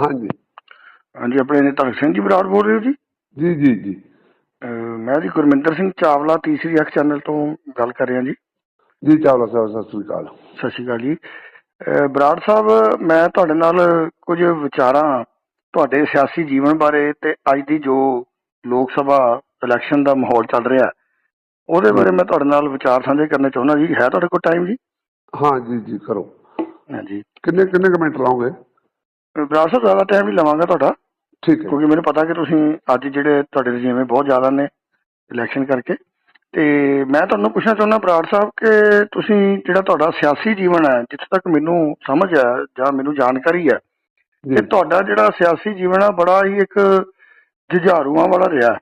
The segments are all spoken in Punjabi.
ਹਾਂਜੀ। ਹਾਂਜੀ ਆਪਣੇ ਨਿਤਰ ਸਿੰਘ ਜੀ ਬਰਾੜ ਬੋਲ ਰਹੇ ਹੋ ਜੀ? ਜੀ ਜੀ ਜੀ। ਮੈਂ ਜੀ ਗੁਰਮਿੰਦਰ ਸਿੰਘ ਚਾਵਲਾ ਤੀਸਰੀ ਅੱਖ ਚੈਨਲ ਤੋਂ ਗੱਲ ਕਰ ਰਿਹਾ ਜੀ। ਜੀ ਚਾਵਲਾ ਸਾਹਿਬ ਸਤਿ ਸ੍ਰੀ ਅਕਾਲ। ਸਤਿ ਸ਼੍ਰੀ ਅਕਾਲ ਜੀ। ਬਰਾੜ ਸਾਹਿਬ ਮੈਂ ਤੁਹਾਡੇ ਨਾਲ ਕੁਝ ਵਿਚਾਰਾਂ ਤੁਹਾਡੇ ਸਿਆਸੀ ਜੀਵਨ ਬਾਰੇ ਤੇ ਅੱਜ ਦੀ ਜੋ ਲੋਕ ਸਭਾ ਇਲੈਕਸ਼ਨ ਦਾ ਮਾਹੌਲ ਚੱਲ ਰਿਹਾ ਉਹਦੇ ਬਾਰੇ ਮੈਂ ਤੁਹਾਡੇ ਨਾਲ ਵਿਚਾਰ ਸਾਂਝੇ ਕਰਨੇ ਚਾਹੁੰਦਾ ਜੀ। ਹੈ ਤੁਹਾਡੇ ਕੋਲ ਟਾਈਮ ਜੀ? ਹਾਂ ਜੀ ਜੀ ਕਰੋ। ਹਾਂਜੀ। ਕਿੰਨੇ ਕਿੰਨੇ ਕਮੈਂਟ ਅਹ ਬਰਾੜ ਸਾਹਿਬ ਜ਼ਿਆਦਾ ਟਾਈਮ ਨਹੀਂ ਲਵਾਂਗਾ ਤੁਹਾਡਾ। ਠੀਕ ਹੈ। ਕਿਉਂਕਿ ਮੈਨੂੰ ਪਤਾ ਕਿ ਤੁਸੀਂ ਅੱਜ ਜਿਹੜੇ ਤੁਹਾਡੇ ਰਜੀਵੇਂ ਬਹੁਤ ਜ਼ਿਆਦਾ ਨੇ ਇਲੈਕਸ਼ਨ ਕਰਕੇ। ਤੇ ਮੈਂ ਤੁਹਾਨੂੰ ਪੁੱਛਣਾ ਚਾਹੁੰਦਾ ਬਰਾੜ ਸਾਹਿਬ ਕਿ ਤੁਸੀਂ ਜਿਹੜਾ ਤੁਹਾਡਾ ਸਿਆਸੀ ਜੀਵਨ ਹੈ ਜਿੱਥੇ ਤੱਕ ਮੈਨੂੰ ਸਮਝ ਹੈ ਜਾਂ ਮੈਨੂੰ ਜਾਣਕਾਰੀ ਹੈ ਕਿ ਤੁਹਾਡਾ ਜਿਹੜਾ ਸਿਆਸੀ ਜੀਵਨ ਆ ਬੜਾ ਹੀ ਇੱਕ ਜੁਝਾਰੂਆਂ ਵਾਲਾ ਰਿਹਾ।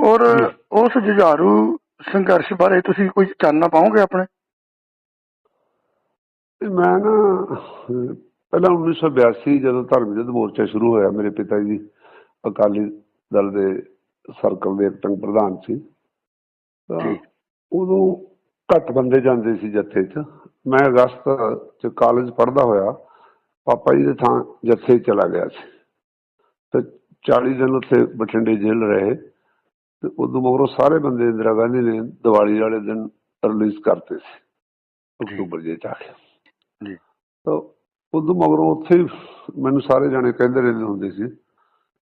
ਔਰ। ਉਸ ਜੁਝਾਰੂ ਸੰਘਰਸ਼ ਬਾਰੇ ਤੁਸੀਂ ਕੋਈ ਚਾਨਣਾ ਪਾਓਗੇ ਆਪਣੇ? ਮੈਂ ਨਾ ਪਹਿਲਾਂ 1982 ਜਦੋਂ ਧਰਮ ਯੁੱਧ ਮੋਰਚਾ ਸ਼ੁਰੂ ਹੋਇਆ ਮੇਰੇ ਪਿਤਾ ਜੀ ਅਕਾਲੀ ਦਲ ਦੇ ਸਰਕਲ ਦੇ ਐਕਟਿੰਗ ਪ੍ਰਧਾਨ ਸੀ। ਤਾਂ। ਉਦੋਂ ਘੱਟ ਬੰਦੇ ਜਾਂਦੇ ਸੀ ਜੱਥੇ 'ਚ। ਮੈਂ ਅਗਸਤ 'ਚ ਕਾਲਜ ਪੜ੍ਹਦਾ ਹੋਇਆ ਪਾਪਾ ਜੀ ਦੇ ਥਾਂ ਜੱਥੇ ਚਲਾ ਗਿਆ ਸੀ। ਤੇ 40 ਦਿਨ ਉੱਥੇ ਬਠਿੰਡੇ ਜੇਲ੍ਹ ਰਹੇ ਤੇ ਉਦੋਂ ਮਗਰੋਂ ਸਾਰੇ ਬੰਦੇ ਇੰਦਰਾ ਗਾਂਧੀ ਨੇ ਦੀਵਾਲੀ ਵਾਲੇ ਦਿਨ ਰਿਲੀਜ਼ ਕਰਤੇ ਸੀ। ਅਕਤੂਬਰ ਜੇ ਚ ਆ ਜੀ। ਤਾਂ ਉਦੋਂ ਮਗਰੋਂ ਉੱਥੇ ਮੈਨੂੰ ਸਾਰੇ ਜਾਣੇ ਕਹਿੰਦੇ ਰਹਿੰਦੇ ਹੁੰਦੇ ਸੀ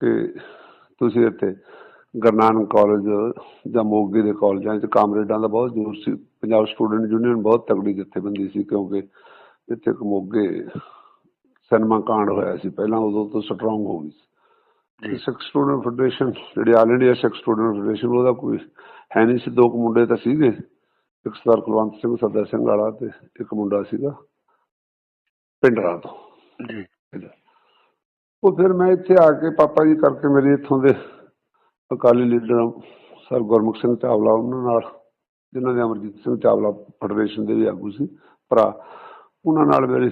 ਕਿ ਤੁਸੀਂ ਇੱਥੇ ਗੁਰੂ ਨਾਨਕ ਕਾਲਜ ਜਾਂ ਮੋਗੇ ਦੇ ਕਾਲਜਾਂ 'ਚ ਕਾਮਰੇਡਾਂ ਦਾ ਬਹੁਤ ਜ਼ੋਰ ਸੀ। ਪੰਜਾਬ ਸਟੂਡੈਂਟ ਯੂਨੀਅਨ ਬਹੁਤ ਤਕੜੀ ਜਥੇਬੰਦੀ ਸੀ ਕਿਉਂਕਿ ਇੱਥੇ ਮੋਗੇ ਸਿਨੇਮਾ ਕਾਂਡ ਹੋਇਆ ਸੀ। ਪਹਿਲਾਂ ਉਦੋਂ ਤੋਂ ਸਟਰੋਂਗ ਹੋ ਗਈ ਸੀ। ਸਿੱਖ ਸਟੂਡੈਂਟ ਫੈਡਰੇਸ਼ਨ ਜਿਹੜੀ all India Sikh student federation ਉਹਦਾ ਕੋਈ ਹੈ ਨਹੀਂ ਸੀ। ਦੋ ਕੁ ਮੁੰਡੇ ਤਾਂ ਸੀਗੇ ਇੱਕ ਸਰਦਾਰ ਕੁਲਵੰਤ ਸਿੰਘ ਸੱਦਾ ਸਿੰਘ ਵਾਲਾ ਤੇ ਇੱਕ ਮੁੰਡਾ ਸੀਗਾ। ਪਿੰਡਰਾਂ ਤੋਂ। ਜੀ। ਉਹ ਫਿਰ ਮੈਂ ਇੱਥੇ ਆ ਕੇ ਪਾਪਾ ਜੀ ਕਰਕੇ ਮੇਰੇ ਇੱਥੋਂ ਦੇ ਅਕਾਲੀ ਲੀਡਰ ਸਰ ਗੁਰਮੁਖ ਸਿੰਘ ਚਾਵਲਾ ਉਹਨਾਂ ਨਾਲ ਜਿਨ੍ਹਾਂ ਦੇ ਅਮਰਜੀਤ ਸਿੰਘ ਚਾਵਲਾ ਫੈਡਰੇਸ਼ਨ ਦੇ ਵੀ ਆਗੂ ਸੀ ਭਰਾ ਉਹਨਾਂ ਨਾਲ ਮੇਰੀ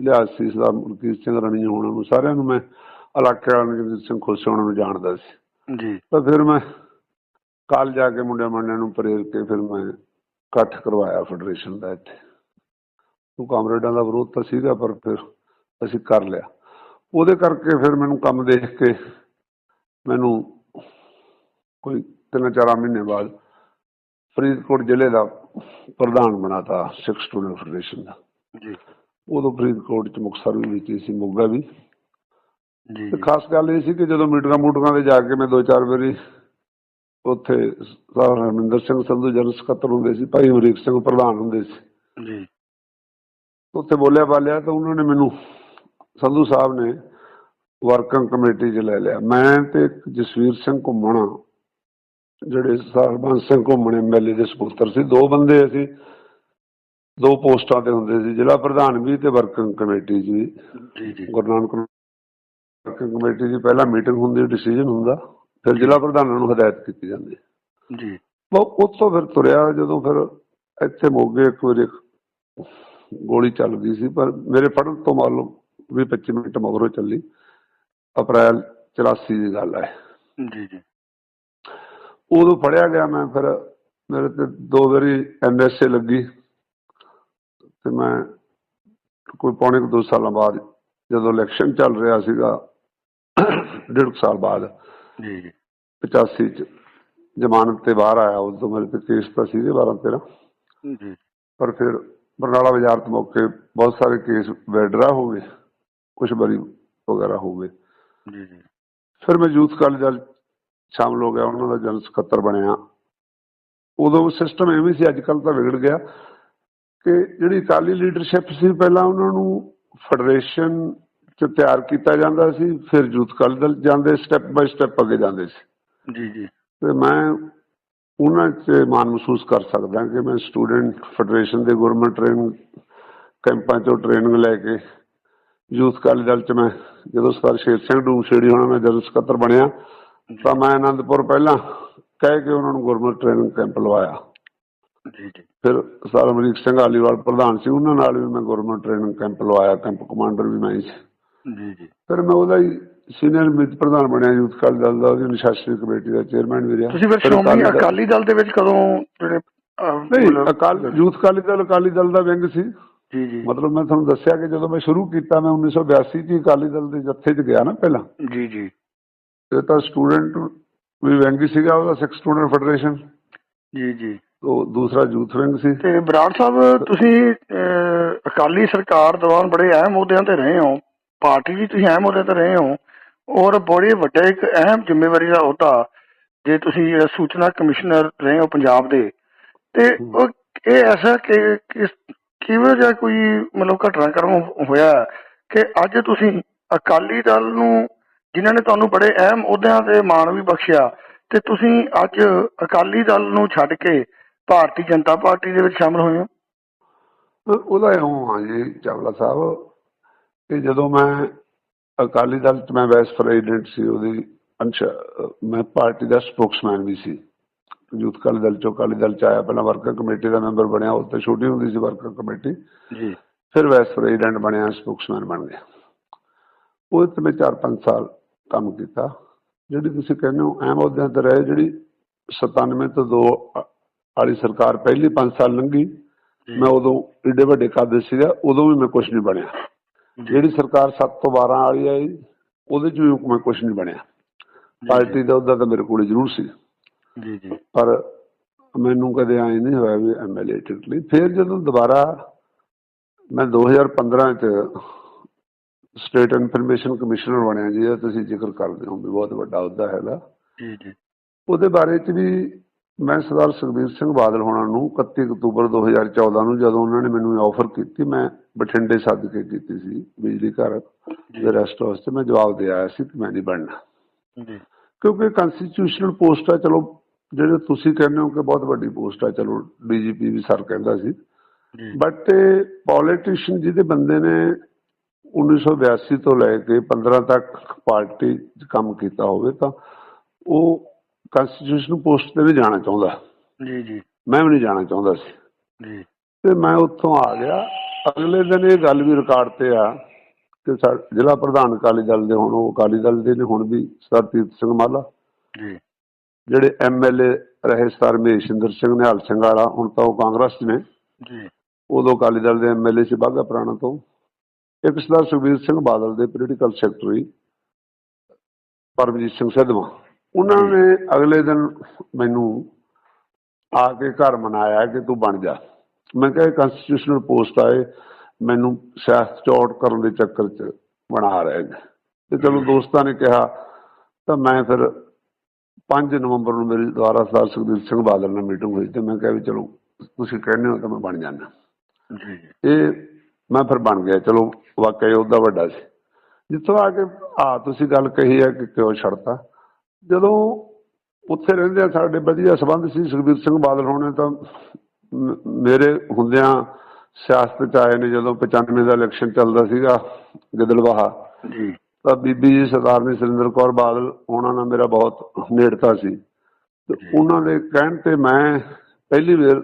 ਲਿਹਾਜ਼ ਸੀ ਸਰਦਾਰ ਮਲਕੀਤ ਸਿੰਘ ਰਣੀ ਹੋਣਾ ਨੂੰ। ਸਾਰਿਆਂ ਨੂੰ ਮੈਂ ਇਲਾਕੇ ਵਾਲਿਆਂ ਨੂੰ ਸਿੰਘ ਖੁਸ਼ ਹੋਣਾ ਨੂੰ ਜਾਣਦਾ ਸੀ। ਜੀ। ਤਾਂ ਫਿਰ ਮੈਂ ਕੱਲ ਜਾ ਕੇ ਮੁੰਡਿਆਂ ਮੰਡਿਆਂ ਨੂੰ ਪ੍ਰੇਰ ਕੇ ਫਿਰ ਮੈਂ ਇਕੱਠ ਕਰਵਾਇਆ ਫੈਡਰੇਸ਼ਨ ਦਾ ਇੱਥੇ। ਉਹ ਕਾਮਰੇਡਾਂ ਦਾ ਵਿਰੋਧ ਤਾਂ ਸੀਗਾ ਪਰ ਫਿਰ ਅਸੀਂ ਕਰ ਲਿਆ। ਉਹਦੇ ਕਰਕੇ ਫਿਰ ਮੈਨੂੰ ਕੰਮ ਦੇਖ ਕੇ ਮੈਨੂੰ ਕੋਈ ਤਿੰਨ ਚਾਰ ਮਹੀਨੇ ਬਾਅਦ ਫਰੀਦਕੋਟ ਜ਼ਿਲ੍ਹੇ ਦਾ ਪ੍ਰਧਾਨ ਬਣਾਤਾ ਸਿੱਖ ਸਟੂਡੈਂਟ ਫੈਡਰੇਸ਼ਨ ਦਾ। ਜੀ। ਉਦੋਂ ਫਰੀਦਕੋਟ ਚ ਮੁਕਤਸਰ ਵੀ ਵਿੱਚ ਸੀ ਮੋਗਾ ਵੀ। ਜੀ ਤੇ ਖਾਸ ਗੱਲ ਇਹ ਸੀ ਕਿ ਜਦੋਂ ਮੀਟਿੰਗਾਂ ਮੂਟਿੰਗਾਂ ਤੇ ਜਾ ਕੇ ਮੈਂ ਦੋ ਚਾਰ ਵਾਰੀ ਉੱਥੇ ਸਰ ਹਰਮਿੰਦਰ ਸਿੰਘ ਸੰਧੂ ਜਨਰਲ ਸਕੱਤਰ ਹੁੰਦੇ ਸੀ ਭਾਈ ਅਮਰੀਕ ਸਿੰਘ ਪ੍ਰਧਾਨ ਹੁੰਦੇ ਸੀ। ਜੀ। ਉੱਥੇ ਬੋਲਿਆ ਬਾਲਿਆ ਤਾਂ ਉਹਨਾਂ ਨੇ ਮੈਨੂੰ ਸੰਧੂ ਸਾਹਿਬ ਨੇ ਵਰਕਿੰਗ ਕਮੇਟੀ 'ਚ ਲੈ ਲਿਆ। ਮੈਂ ਤੇ ਜਸਵੀਰ ਸਿੰਘ ਘੁੰਮਣਾ ਜਿਹੜੇ ਸਰਬੰਸ ਸਿੰਘ ਘੁੰਮਣ ਐਮਐਲਏ ਦੇ ਸਪੁੱਤਰ ਸੀ। ਦੋ ਬੰਦੇ ਅਸੀਂ ਦੋ ਪੋਸਟਾਂ ਤੇ ਹੁੰਦੇ ਸੀ ਜ਼ਿਲ੍ਹਾ ਪ੍ਰਧਾਨ ਵੀ ਤੇ ਵਰਕਿੰਗ ਕਮੇਟੀ ਜੀ ਜੀ ਜੀ। ਗੁਰੂ ਨਾਨਕ ਵਰਕਿੰਗ ਕਮੇਟੀ ਦੀ ਪਹਿਲਾਂ ਮੀਟਿੰਗ ਹੁੰਦੀ ਡਿਸੀਜਨ ਹੁੰਦਾ ਫਿਰ ਜ਼ਿਲ੍ਹਾ ਪ੍ਰਧਾਨਾਂ ਨੂੰ ਹਦਾਇਤ ਕੀਤੀ ਜਾਂਦੀ। ਜੀ। ਉਹ ਉੱਥੋਂ ਫਿਰ ਤੁਰਿਆ ਜਦੋਂ ਫਿਰ ਇੱਥੇ ਮੋਗੇ ਇੱਕ ਵਾਰੀ ਇੱਕ ਗੋਲੀ ਚੱਲ ਗਈ ਸੀ ਪਰ ਮੇਰੇ ਫੜਨ ਤੋਂ ਮਾਲੂਮ ਵੀ 25 ਮਿੰਟ ਮਗਰੋਂ ਚੱਲੀ। ਅਪ੍ਰੈਲ 84 ਦੀ ਗੱਲ ਹੈ। ਜੀ ਜੀ। ਉਦੋਂ ਫੜਿਆ ਗਿਆ ਮੈਂ ਫਿਰ ਮੇਰੇ ਤੇ ਦੋ ਵਾਰੀ ਐਨਐਸਏ ਲੱਗੀ। ਤੇ ਮੈਂ ਕੋਈ ਪੌਣੇ ਕੁ ਦੋ ਸਾਲਾਂ ਬਾਅਦ ਜਦੋਂ ਇਲੈਕਸ਼ਨ ਚੱਲ ਰਿਹਾ ਸੀਗਾ ਡੇਢ ਸਾਲ ਬਾਅਦ ਜੀ ਜੀ। 85 ਚ ਜ਼ਮਾਨਤ ਤੇ ਬਾਹਰ ਆਇਆ ਉਦੋਂ ਮੇਰੇ ਤੇ ਕੇਸ ਤਾਂ ਸੀਗੇ 12 13 ਜੀ। ਪਰ ਫਿਰ ਬਰਨਾਲਾ ਬਾਜ਼ਾਰ ਤੋਂ ਮੌਕੇ ਬਹੁਤ ਸਾਰੇ ਕੇਸ ਵੈਡਰਾ ਹੋ ਗਏ ਕੁਝ ਬਰੀ ਵਗੈਰਾ ਹੋ ਗਏ ਜੀ ਜੀ। ਫਿਰ ਮੈਂ ਯੂਥ ਕਾਲਜ ਦਾ ਸ਼ਾਮਲ ਹੋ ਗਿਆ ਉਹਨਾਂ ਦਾ ਜਨਰਲ ਸਕੱਤਰ ਬਣਿਆ। ਉਦੋਂ ਸਿਸਟਮ ਐਵੇਂ ਸੀ ਅੱਜ ਕੱਲ ਤਾਂ ਵਿਗੜ ਗਿਆ ਕਿ ਜਿਹੜੀ ਅਕਾਲੀ ਲੀਡਰਸ਼ਿਪ ਸੀ ਪਹਿਲਾਂ ਉਹਨਾਂ ਨੂੰ ਫੈਡਰੇਸ਼ਨ ਚ ਤਿਆਰ ਕੀਤਾ ਜਾਂਦਾ ਸੀ ਫਿਰ ਯੂਥ ਕਾਲਜ ਦਲ ਜਾਂਦੇ ਸਟੈਪ ਬਾਈ ਸਟੈਪ ਅੱਗੇ ਜਾਂਦੇ ਸੀ। ਜੀ ਜੀ। ਤੇ ਮੈਂ ਉਹਨਾਂ 'ਚ ਮਾਣ ਮਹਿਸੂਸ ਕਰ ਸਕਦਾ ਕਿ ਮੈਂ ਸਟੂਡੈਂਟ ਫੈਡਰੇਸ਼ਨ ਦੇ ਗਵਰਨਮੈਂਟ ਟ੍ਰੇਨਿੰਗ ਕੈਂਪਾਂ 'ਚੋਂ ਟ੍ਰੇਨਿੰਗ ਲੈ ਕੇ ਯੂਥ ਕਾਲਜ ਦਲ 'ਚ ਮੈਂ ਜਦੋਂ ਸਰ ਸ਼ੇਰ ਸਿੰਘ ਡੂਮਸ਼ੇੜੀ ਹੋਣਾ ਮੈਂ ਜਨਰਲ ਸਕੱਤਰ ਬਣਿਆ ਤਾਂ ਮੈਂ ਆਨੰਦਪੁਰ ਪਹਿਲਾਂ ਕਹਿ ਕੇ ਉਹਨਾਂ ਨੂੰ ਗਵਰਨਮੈਂਟ ਟ੍ਰੇਨਿੰਗ ਕੈਂਪ ਲਵਾਇਆ। ਜੀ ਜੀ। ਫਿਰ ਸਰ ਅਮਰੀਕ ਸਿੰਘ ਆਲੀਵਾਲ ਪ੍ਰਧਾਨ ਸੀ ਉਹਨਾਂ ਨਾਲ ਵੀ ਮੈਂ ਗਵਰਨਮੈਂਟ ਟ੍ਰੇਨਿੰਗ ਕੈਂਪ ਲਵਾਇਆ ਕੈਂਪ ਕਮਾਂਡਰ ਵੀ ਮੈਂ ਸੀ। ਜੀ ਜੀ। ਫਿਰ ਮੈਂ ਉਹਦਾ ਹੀ ਸੀਨੀਅਰ ਮਿਤ ਪ੍ਰਧਾਨ ਬਣਿਆ ਯੂਥ ਕਾਲਜ ਦਲ ਦਾ ਉਹਦੀ ਨਿਸ਼ਾਸਨੀ ਕਮੇਟੀ ਦਾ ਚੇਅਰਮੈਨ ਵੀ ਰਿਹਾ। ਤੁਸੀਂ ਫਿਰ ਸ਼੍ਰੋਮਣੀ ਅਕਾਲੀ ਦਲ- ਅਕਾਲੀ ਦੇ ਵਿੱਚ ਕਦੋਂ ਜਿਹੜੇ ਨਹੀਂ ਅਕਾਲ ਯੂਥ ਅਕਾਲੀ ਦਲ ਅਕਾਲੀ ਦਲ ਦਾ ਵਿੰਗ ਸੀ। ਜੀ ਜੀ। ਮਤਲਬ ਮੈਂ ਤੁਹਾਨੂੰ ਦੱਸਿਆ ਕਿ ਜਦੋਂ ਮੈਂ ਸ਼ੁਰੂ ਕੀਤਾ ਮੈਂ 1982 ਚ ਅਕਾਲੀ ਦਲ ਦੇ ਜੱਥੇ 'ਚ ਗਿਆ ਨਾ ਪਹਿਲਾਂ। ਜੀ ਜੀ। ਇਹ ਤਾਂ ਸਟੂਡੈਂਟ ਵੀ ਵਿੰਗ ਸੀਗਾ ਉਹਦਾ ਸਿੱਖ ਸਟੂਡੈਂਟ ਫੈਡਰੇਸ਼ਨ। ਜੀ ਜੀ। ਉਹ ਦੂਸਰਾ ਯੂਥ ਵਿੰਗ ਸੀ। ਤੇ ਬਰਾੜ ਸਾਹਿਬ ਤੁਸੀਂ ਅਕਾਲੀ ਸਰਕਾਰ ਦੌਰਾਨ ਬੜੇ ਅਹਿਮ ਅਹੁਦਿਆਂ ਤੇ ਰਹੇ ਹੋ। ਪਾਰਟੀ ਵੀ ਤੁਸੀਂ ਅਹਿਮ ਅਹੁਦੇ ਤੇ ਰਹੇ ਹੋ। ਔਰ ਬੜੇ ਵੱਡਾ ਇੱਕ ਅਹਿਮ ਜ਼ਿੰਮੇਵਾਰੀ ਦਾ ਅਹੁਦਾ ਜੇ ਤੁਸੀਂ ਜਿਹੜਾ ਸੂਚਨਾ ਕਮਿਸ਼ਨਰ ਰਹੇ ਹੋ ਪੰਜਾਬ ਦੇ ਤੇ ਉਹ ਇਹ ਐਸਾ ਕਿ ਕਿਵੇਂ ਜਿਹਾ ਕੋਈ ਮਤਲਬ ਘਟਨਾਕ੍ਰਮ ਹੋਇਆ ਕਿ ਅੱਜ ਤੁਸੀਂ ਅਕਾਲੀ ਦਲ ਨੂੰ ਜਿਨ੍ਹਾਂ ਨੇ ਤੁਹਾਨੂੰ ਬੜੇ ਅਹਿਮ ਅਹੁਦਿਆਂ ਤੇ ਮਾਣ ਵੀ ਬਖਸ਼ਿਆ ਤੇ ਤੁਸੀਂ ਅੱਜ ਅਕਾਲੀ ਦਲ ਨੂੰ ਛੱਡ ਕੇ ਭਾਰਤੀ ਜਨਤਾ ਪਾਰਟੀ ਦੇ ਵਿੱਚ ਸ਼ਾਮਲ ਹੋਏ ਹੋ? ਉਹ- ਉਹਦਾ ਇਉਂ ਆ ਜੀ ਚਾਵਲਾ ਸਾਹਿਬ ਕਿ ਜਦੋਂ ਮੈਂ ਅਕਾਲੀ ਦਲ ਚ ਮੈਂ ਵਾਈਸ ਪ੍ਰੈਜ਼ੀਡੈਂਟ ਸੀ ਉਹਦੀ ਅੰਸ਼ ਮੈਂ ਪਾਰਟੀ ਦਾ ਸਪੋਕਸਮੈਨ ਵੀ ਸੀ। ਯੂਥ ਅਕਾਲੀ ਦਲ ਚੋਂ ਅਕਾਲੀ ਦਲ ਚ ਆਇਆ ਪਹਿਲਾਂ ਵਰਕਰ ਕਮੇਟੀ ਦਾ ਮੈਂਬਰ ਬਣਿਆ ਉਹ ਤੇ ਛੋਟੀ ਹੁੰਦੀ ਸੀ ਵਰਕਰ ਕਮੇਟੀ ਜੀ। ਫਿਰ ਵਾਈਸ ਪ੍ਰੈਜ਼ੀਡੈਂਟ ਬਣਿਆ ਸਪੋਕਸਮੈਨ ਬਣ ਗਿਆ। ਉਹ ਤੇ ਮੈਂ 4-5 ਸਾਲ ਕੰਮ ਕੀਤਾ। ਜਿਹੜੀ ਤੁਸੀਂ ਕਹਿੰਦੇ ਹੋ ਅਹਿਮ ਅਹੁਦਿਆਂ ਤੇ ਰਹੇ ਜਿਹੜੀ 97 ਤੋਂ 2 ਵਾਲੀ ਸਰਕਾਰ ਪਹਿਲੀ 5 ਸਾਲ ਲੰਘੀ ਮੈਂ ਉਦੋਂ ਏਡੇ ਵੱਡੇ ਕਾਦੇ ਸੀਗਾ ਉਦੋਂ ਵੀ ਮੈਂ ਕੁਝ ਨਹੀਂ ਬਣਿਆ। ਜਿਹੜੀ ਸਰਕਾਰ 7 ਤੋਂ 12 ਵਾਲੀ ਆਈ ਉਹਦੇ ਚ ਵੀ ਮੈਂ ਕੁਝ ਨਹੀਂ ਬਣਿਆ। ਪਾਰਟੀ ਦਾ ਉਹਦਾ ਤਾਂ ਮੇਰੇ ਕੋਲ ਜ਼ਰੂਰ ਸੀ। ਜੀ ਜੀ। ਪਰ ਮੈਨੂੰ ਕਦੇ ਐ ਨਹੀਂ ਹੋਇਆ ਵੀ ਐਮਐਲਏ ਟਿਕਟ ਲਈ ਫਿਰ ਜਦੋਂ ਦੁਬਾਰਾ ਮੈਂ 2015 ਚ ਸਟੇਟ ਇਨਫੋਰਮੇਸ਼ਨ ਕਮਿਸ਼ਨਰ ਬਣਿਆ ਜੀ ਤੁਸੀਂ ਜ਼ਿਕਰ ਕਰਦੇ ਹੋ ਵੀ ਬਹੁਤ ਵੱਡਾ ਅਹੁਦਾ ਹੈਗਾ। ਜੀ ਜੀ। ਉਹਦੇ ਬਾਰੇ ਚ ਵੀ ਮੈਂ ਸਰਦਾਰ ਸੁਖਬੀਰ ਸਿੰਘ ਬਾਦਲ ਹੋਣਾ ਨੂੰ 31 ਅਕਤੂਬਰ 2014 ਨੂੰ ਜਦੋਂ ਉਹਨਾਂ ਨੇ ਮੈਨੂੰ ਆਫਰ ਕੀਤੀ ਮੈਂ ਬਠਿੰਡੇ ਸੱਦ ਕੇ ਕੀਤੀ ਸੀ ਬਿਜਲੀ ਘਰ ਦੇ ਰੈਸਟ ਹਾਊਸ ਤੇ ਮੈਂ ਜਵਾਬ ਦੇ ਆਇਆ ਸੀ ਕਿ ਮੈਂ ਨਹੀਂ ਬਣਨਾ। ਜੀ। ਕਿਉਂਕਿ ਕਨਸਟੀਟਿਊਸ਼ਨਲ ਪੋਸਟ ਆ ਚਲੋ ਜਿਹੜੇ ਤੁਸੀਂ ਕਹਿੰਦੇ ਹੋ ਕਿ ਬਹੁਤ ਵੱਡੀ ਪੋਸਟ ਆ ਚਲੋ ਡੀਜੀਪੀ ਵੀ ਸਰ ਕਹਿੰਦਾ ਸੀ। ਬਟ ਪੋਲੀਟੀਸ਼ੀਅਨ ਜਿਹਦੇ ਬੰਦੇ ਨੇ 1982 ਤੋਂ ਲੈ ਕੇ 15 ਤੱਕ ਪਾਰਟੀ 'ਚ ਕੰਮ ਕੀਤਾ ਹੋਵੇ ਤਾਂ ਉਹ ਕਨਸਟੀਟਿਊਸ਼ਨਲ ਪੋਸਟ ਤੇ ਵੀ ਜਾਣਾ ਚਾਹੁੰਦਾ। ਜੀ ਜੀ। ਮੈਂ ਵੀ ਨਹੀਂ ਜਾਣਾ ਚਾਹੁੰਦਾ ਸੀ। ਜੀ। ਤੇ ਮੈਂ ਉੱਥੋਂ ਆ ਗਿਆ। ਅਗਲੇ ਦਿਨ ਇਹ ਗੱਲ ਵੀ ਰਿਕਾਰਡ ਤੇ ਆ ਕਿ ਜ਼ਿਲ੍ਹਾ ਪ੍ਰਧਾਨ ਅਕਾਲੀ ਦਲ ਦੇ ਹੁਣ ਉਹ ਅਕਾਲੀ ਦਲ ਦੇ ਨੇ ਹੁਣ ਵੀ ਸਰਦੀਪ ਸਿੰਘ ਮਾਲਾ। ਜੀ। ਜਿਹੜੇ ਐਮਐਲਏ ਰਹੇ ਸਰ ਮਹੇਸ਼ਿੰਦਰ ਸਿੰਘ ਨਿਹਾਲ ਸਿੰਘ ਵਾਲਾ ਹੁਣ ਤਾਂ ਉਹ ਕਾਂਗਰਸ ਨੇ। ਜੀ। ਉਦੋਂ ਅਕਾਲੀ ਦਲ ਦੇ ਐਮਐਲਏ ਸੀ ਬਾਗਾ ਪੁਰਾਣਾ ਤੋਂ। ਇੱਕ ਸਰਦਾਰ ਸੁਖਬੀਰ ਸਿੰਘ ਬਾਦਲ ਦੇ ਪੋਲੀਟੀਕਲ ਸੈਕਟਰੀ ਪਰਮਜੀਤ ਸਿੰਘ ਸਿੱਧਵਾਂ। ਉਹਨਾਂ ਨੇ ਅਗਲੇ ਦਿਨ ਮੈਨੂੰ ਆ ਕੇ ਘਰ ਮਨਾਇਆ ਕਿ ਤੂੰ ਬਣ ਜਾ। ਮੈਂ ਕਿਹਾ ਕਨਸਟੀਟਿਊਸ਼ਨਲ ਪੋਸਟ ਆਏ ਮੈਨੂੰ ਸਿਆਸਤ ਚੌੜ ਕਰਨ ਦੇ ਚੱਕਰ 'ਚ ਬਣਾ ਰਹੇ ਨੇ ਤੇ ਚਲੋ ਦੋਸਤਾਂ ਨੇ ਕਿਹਾ ਤਾਂ ਮੈਂ ਫਿਰ 5 ਨਵੰਬਰ ਨੂੰ ਮੇਰੀ ਦੁਆਰਾ ਸਰਦਾਰ ਸੁਖਬੀਰ ਸਿੰਘ ਬਾਦਲ ਨਾਲ ਮੀਟਿੰਗ ਹੋਈ ਤੇ ਮੈਂ ਕਿਹਾ ਵੀ ਚਲੋ ਤੁਸੀਂ ਕਹਿੰਦੇ ਹੋ ਤਾਂ ਮੈਂ ਬਣ ਜਾਣਾ ਜੀ। ਇਹ ਮੈਂ ਫਿਰ ਬਣ ਗਿਆ। ਚਲੋ ਵਾਕਈ ਉਹਦਾ ਵੱਡਾ ਸੀ। ਜਿੱਥੋਂ ਆ ਕੇ ਆ ਤੁਸੀਂ ਗੱਲ ਕਹੀ ਹੈ ਕਿ ਕਿਉਂ ਛੱਡਤਾ? ਜਦੋਂ ਉੱਥੇ ਰਹਿੰਦੇ ਸਾਡੇ ਵਧੀਆ ਸਬੰਧ ਸੀ ਸੁਖਬੀਰ ਸਿੰਘ ਬਾਦਲ ਹੋਣੇ ਤਾਂ ਮੇਰੇ ਹੁੰਦਿਆਂ ਸਿਆਸਤ ਚ ਆਏ ਨੇ ਜਦੋਂ 95 ਦਾ ਇਲੈਕਸ਼ਨ ਚੱਲਦਾ ਸੀਗਾ ਗਿੱਦੜਬਾਹਾ। ਜੀ। ਤਾਂ ਬੀਬੀ ਜੀ ਸਰਦਾਰ ਨੇ ਸੁਰਿੰਦਰ ਕੌਰ ਬਾਦਲ ਉਹਨਾਂ ਨਾਲ ਮੇਰਾ ਬਹੁਤ ਨੇੜਤਾ ਸੀ। ਤੇ ਉਹਨਾਂ ਦੇ ਕਹਿਣ ਤੇ ਮੈਂ ਪਹਿਲੀ ਵਾਰ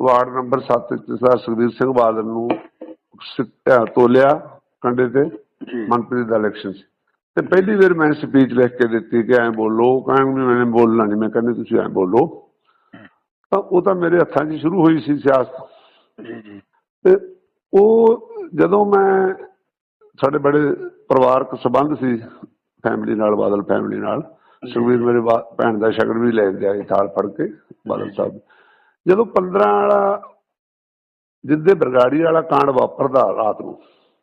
ਵਾਰਡ ਨੰਬਰ 7 ਚ ਸਰਦਾਰ ਸੁਖਬੀਰ ਸਿੰਘ ਬਾਦਲ ਨੂੰ ਤੋਲਿਆ ਕੰਡੇ ਤੇ ਮਨਪ੍ਰੀਤ ਦਾ ਇਲੈਕਸ਼ਨ ਸੀ। ਤੇ ਪਹਿਲੀ ਵਾਰ ਮੈਂ ਸਪੀਚ ਲਿਖ ਕੇ ਦਿੱਤੀ ਕਿ ਐਂ ਬੋਲੋ ਕਹਿੰਦੇ ਮੈਨੇ ਬੋਲਣਾ ਨਹੀਂ। ਮੈਂ ਕਹਿੰਦੇ ਤੁਸੀਂ ਐਂ ਬੋਲੋ। ਤਾਂ ਉਹ ਤਾਂ ਮੇਰੇ ਹੱਥਾਂ 'ਚ ਸ਼ੁਰੂ ਹੋਈ ਸੀ ਸਿਆਸਤ। ਜੀ ਜੀ। ਤੇ ਉਹ ਜਦੋਂ ਮੈਂ ਸਾਡੇ ਬੜੇ ਪਰਿਵਾਰਕ ਸੰਬੰਧ ਸੀ ਫੈਮਿਲੀ ਨਾਲ ਬਾਦਲ ਫੈਮਿਲੀ ਨਾਲ ਸੁਖਬੀਰ ਮੇਰੇ ਭੈਣ ਦਾ ਸ਼ਗਨ ਵੀ ਲੈ ਗਿਆ ਥਾਲ ਫੜ ਕੇ ਬਾਦਲ ਸਾਹਿਬ। ਜਦੋਂ 15 ਵਾਲਾ ਜਿੱਦੇ ਬਰਗਾੜੀ ਵਾਲਾ ਕਾਂਡ ਵਾਪਰਦਾ ਰਾਤ ਨੂੰ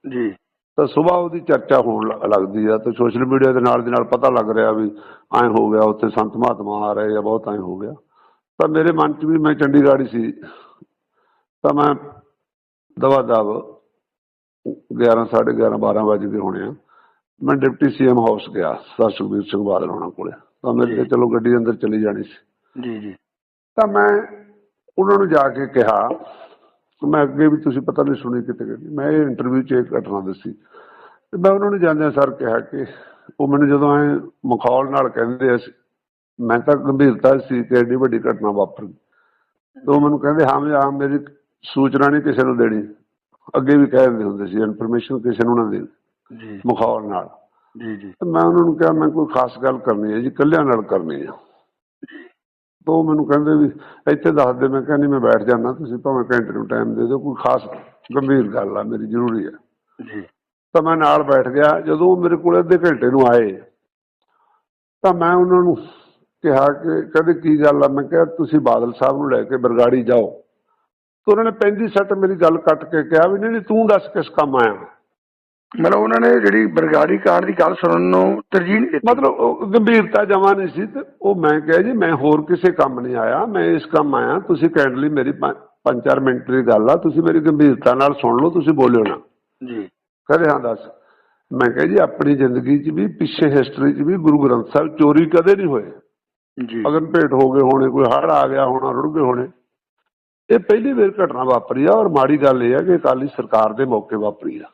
ਜੀ। ਤਾਂ ਸਵੇਰ ਉਹਦੀ ਚਰਚਾ ਹੋਣ ਲ- ਲੱਗਦੀ ਆ ਤੇ ਸੋਸ਼ਲ ਮੀਡੀਆ ਦੇ ਨਾਲ ਦੀ ਨਾਲ ਪਤਾ ਲੱਗ ਰਿਹਾ ਵੀ ਐਂ ਹੋ ਗਿਆ ਉੱਥੇ ਸੰਤ ਮਹਾਤਮਾ ਆ ਰਹੇ ਆ ਬਹੁਤ ਐਂ ਹੋ ਗਿਆ। ਤਾਂ ਮੇਰੇ ਮਨ 'ਚ ਵੀ ਮੈਂ ਚੰਡੀਗੜ੍ਹ ਹੀ ਸੀ। ਤਾਂ ਮੈਂ ਦਵਾ ਦਵ 11 11:30 12 ਵਜੇ ਦੇ ਹੋਣੇ ਆ। ਮੈਂ ਡਿਪਟੀ ਸੀਐਮ ਹਾਊਸ ਗਿਆ ਸਰ ਸੁਖਬੀਰ ਸਿੰਘ ਬਾਦਲ ਹੋਣਾ ਕੋਲੇ। ਤਾਂ ਮੇਰੇ ਤੇ ਚਲੋ ਗੱਡੀ ਅੰਦਰ ਚਲੀ ਜਾਣੀ ਸੀ। ਜੀ ਜੀ। ਤਾਂ ਮੈਂ ਉਹਨਾਂ ਨੂੰ ਜਾ ਕੇ ਕਿਹਾ ਮੈਂ ਅੱਗੇ ਵੀ ਤੁਸੀਂ ਪਤਾ ਨਹੀਂ ਸੁਣੀ ਕਿਤੇ ਕਿਤੇ। ਮੈਂ ਇਹ ਇੰਟਰਵਿਊ 'ਚ ਇਹ ਘਟਨਾ ਦੱਸੀ। ਤੇ ਮੈਂ ਉਹਨਾਂ ਨੂੰ ਜਾਂਦਿਆਂ ਸਰ ਕਿਹਾ ਕਿ ਉਹ ਮੈਨੂੰ ਜਦੋਂ ਐ ਮਖੌਲ ਨਾਲ ਕਹਿੰਦੇ ਸੀ ਮੈਂ ਤਾਂ ਗੰਭੀਰਤਾ ਸੀ ਕਿ ਐਡੀ ਵੱਡੀ ਘਟਨਾ ਵਾਪਰ। ਗਈ ਤੇ ਉਹ ਮੈਨੂੰ ਕਹਿੰਦੇ ਹਾਂ ਵੀ ਹਾਂ ਮੇਰੀ ਸੂਚਨਾ ਨਹੀਂ ਕਿਸੇ ਨੂੰ ਦੇਣੀ। ਅੱਗੇ ਵੀ ਕਹਿ ਦਿੰਦੇ ਹੁੰਦੇ ਸੀ ਇਨਫੋਰਮੇਸ਼ਨ ਕਿਸੇ ਨੂੰ ਨਾ ਦੇ ਜੀ। ਮਖੌਲ ਨਾਲ। ਜੀ ਜੀ। ਮੈਂ ਉਹਨਾਂ ਨੂੰ ਕਿਹਾ ਮੈਂ ਕੋਈ ਖਾਸ ਗੱਲ ਕਰਨੀ ਹੈ ਜੀ ਇਕੱਲਿਆਂ ਨਾਲ ਕਰਨੀ ਹੈ। ਤਾਂ ਉਹ ਮੈਨੂੰ ਕਹਿੰਦੇ ਵੀ ਇੱਥੇ ਦੱਸ ਦੇ ਮੈਂ ਕਿਹਾ ਨਹੀਂ ਮੈਂ ਬੈਠ ਜਾਣਾ ਤੁਸੀਂ ਭਾਵੇਂ ਘੰਟੇ ਨੂੰ ਟਾਈਮ ਦੇ ਦਿਓ ਕੋਈ ਖਾਸ ਗੰਭੀਰ ਗੱਲ ਆ ਮੇਰੀ ਜ਼ਰੂਰੀ ਹੈ ਜੀ। ਤਾਂ ਮੈਂ ਨਾਲ ਬੈਠ ਗਿਆ ਜਦੋਂ ਉਹ ਮੇਰੇ ਕੋਲ ਅੱਧੇ ਘੰਟੇ ਨੂੰ ਆਏ ਤਾਂ ਮੈਂ ਉਹਨਾਂ ਨੂੰ ਕਿਹਾ ਕਿ ਕਹਿੰਦੇ ਕੀ ਗੱਲ ਆ? ਮੈਂ ਕਿਹਾ ਤੁਸੀਂ ਬਾਦਲ ਸਾਹਿਬ ਨੂੰ ਲੈ ਕੇ ਬਰਗਾੜੀ ਜਾਓ। ਤਾਂ ਉਹਨਾਂ ਨੇ 35 ਸੱਟ ਮੇਰੀ ਗੱਲ ਕੱਟ ਕੇ ਕਿਹਾ ਵੀ ਨਹੀਂ ਨਹੀਂ ਤੂੰ ਦੱਸ ਕਿਸ ਕੰਮ ਆਇਆ ਮਤਲਬ ਉਹਨਾਂ ਨੇ ਜਿਹੜੀ ਬਰਗਾੜੀ ਕਾਂਡ ਦੀ ਗੱਲ ਸੁਣਨ ਨੂੰ ਤਰਜੀਹ ਨਹੀਂ ਦਿੱਤੀ। ਮਤਲਬ ਗੰਭੀਰਤਾ ਜਮਾ ਨਹੀਂ ਸੀ ਤੇ ਉਹ ਮੈਂ ਕਿਹਾ ਜੀ ਮੈਂ ਹੋਰ ਕਿਸੇ ਕੰਮ ਨਹੀਂ ਆਇਆ ਮੈਂ ਇਸ ਕੰਮ ਆਇਆ ਤੁਸੀਂ ਕਾਈਂਡਲੀ ਮੇਰੀ 5-4 ਮਿੰਟ ਦੀ ਗੱਲ ਆ ਤੁਸੀਂ ਮੇਰੀ ਗੰਭੀਰਤਾ ਨਾਲ ਸੁਣ ਲਓ ਤੁਸੀਂ ਬੋਲਿਓ ਨਾ। ਜੀ। ਕਹਿੰਦੇ ਹਾਂ ਦੱਸ। ਮੈਂ ਕਿਹਾ ਜੀ ਆਪਣੀ ਜ਼ਿੰਦਗੀ 'ਚ ਵੀ ਪਿੱਛੇ ਹਿਸਟਰੀ 'ਚ ਵੀ ਗੁਰੂ ਗ੍ਰੰਥ ਸਾਹਿਬ ਚੋਰੀ ਕਦੇ ਨਹੀਂ ਹੋਏ। ਜੀ। ਅਗਨ ਭੇਟ ਹੋ ਗਏ ਹੋਣੇ ਕੋਈ ਹੜ੍ਹ ਆ ਗਿਆ ਹੋਣਾ ਰੁੜ ਗਏ ਹੋਣੇ। ਇਹ ਪਹਿਲੀ ਵਾਰ ਘਟਨਾ ਵਾਪਰੀ ਆ ਔਰ ਮਾੜੀ ਗੱਲ ਇਹ ਹੈ ਕਿ ਅਕਾਲੀ ਸਰਕਾਰ ਦੇ ਮੌਕੇ ਵਾਪਰੀ ਆ।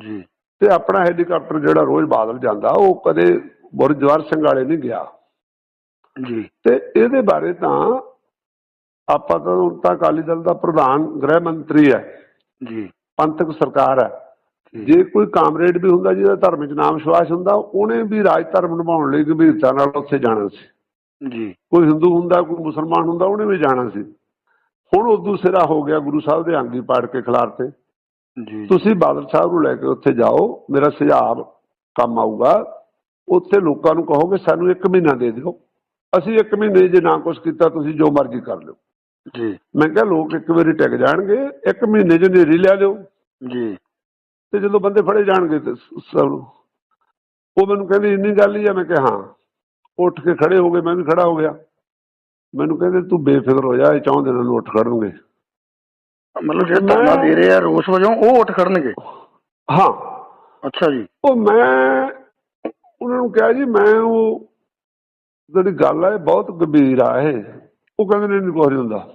ਜੀ। ਤੇ ਆਪਣਾ ਹੈਲੀਕਾਪਟਰ ਜਿਹੜਾ ਰੋਜ਼ ਬਾਦਲ ਜਾਂਦਾ ਉਹ ਕਦੇ ਗੁਰਜਵਾਰ ਸਿੰਘ ਵਾਲੇ ਨਹੀਂ ਗਿਆ। ਜੀ। ਤੇ ਇਹਦੇ ਬਾਰੇ ਤਾਂ ਆਪਾਂ ਤਾਂ ਤਾਂ ਅਕਾਲੀ ਦਲ ਦਾ ਪ੍ਰਧਾਨ ਗ੍ਰਹਿ ਮੰਤਰੀ ਹੈ। ਜੀ। ਪੰਥਕ ਸਰਕਾਰ ਹੈ। ਜੀ। ਕੋਈ ਕਾਮਰੇਡ ਵੀ ਹੁੰਦਾ ਜਿਹਦਾ ਧਰਮ 'ਚ ਨਾਮ ਵਿਸ਼ਵਾਸ ਹੁੰਦਾ ਉਹਨੇ ਵੀ ਰਾਜ ਧਰਮ ਨਿਭਾਉਣ ਲਈ ਗੰਭੀਰਤਾ ਨਾਲ ਉੱਥੇ ਜਾਣਾ ਸੀ। ਜੀ। ਕੋਈ ਹਿੰਦੂ ਹੁੰਦਾ ਕੋਈ ਮੁਸਲਮਾਨ ਹੁੰਦਾ ਉਹਨੇ ਵੀ ਜਾਣਾ ਸੀ। ਹੁਣ ਉਦੋਂ ਸਿਰਾ ਹੋ ਗਿਆ ਗੁਰੂ ਸਾਹਿਬ ਦੇ ਅੰਗੀ ਪਾੜ ਕੇ ਖਿਲਾਰਤੇ ਜੀ ਤੁਸੀਂ ਬਾਦਲ ਸਾਹਿਬ ਨੂੰ ਲੈ ਕੇ ਉੱਥੇ ਜਾਓ ਮੇਰਾ ਸੁਝਾਅ ਕੰਮ ਆਊਗਾ। ਉੱਥੇ ਲੋਕਾਂ ਨੂੰ ਕਹੋਗੇ ਸਾਨੂੰ 1 ਮਹੀਨਾ ਦੇ ਦਿਓ। ਅਸੀਂ 1 ਮਹੀਨੇ ਜੇ ਨਾ ਕੁਝ ਕੀਤਾ ਤੁਸੀਂ ਜੋ ਮਰਜ਼ੀ ਕਰ ਲਿਓ। ਜੀ। ਮੈਂ ਕਿਹਾ ਲੋਕ ਇੱਕ ਵਾਰੀ ਟਿਕ ਜਾਣਗੇ 1 ਮਹੀਨੇ 'ਚ ਨੇਰੀ ਦਿਓ ਜੀ। ਤੇ ਜਦੋਂ ਬੰਦੇ ਫੜੇ ਜਾਣਗੇ ਤੇ ਸਭ ਉਹ ਮੈਨੂੰ ਕਹਿੰਦੇ ਇੰਨੀ ਗੱਲ ਹੀ ਆ? ਮੈਂ ਕਿਹਾ ਹਾਂ। ਉੱਠ ਕੇ ਖੜੇ ਹੋ ਗਏ ਮੈਂ ਵੀ ਖੜਾ ਹੋ ਗਿਆ। ਮੈਨੂੰ ਕਹਿੰਦੇ ਤੂੰ ਬੇਫਿਕਰ ਹੋ ਜਾ ਇਹ ਚਾਹੁੰਦੇ ਨੇ ਉੱਠ ਖੜਨਗੇ। ਮਤਲਬ ਜਿਹੜੇ ਧਰਨਾ ਦੇ ਰਹੇ ਆ ਰੋਸ ਵਜੋਂ ਉਹ ਉੱਠ ਖੜਨਗੇ? ਹਾਂ। ਅੱਛਾ ਜੀ। ਉਹ ਮੈਂ ਉਹਨਾਂ ਨੂੰ ਕਿਹਾ ਜੀ ਮੈਂ ਉਹ ਜਿਹੜੀ ਗੱਲ ਹੈ ਬਹੁਤ ਗੰਭੀਰ ਆ ਇਹ। ਉਹ ਕਹਿੰਦੇ ਨੇ ਨਹੀਂ ਨਹੀਂ ਹੁੰਦਾ।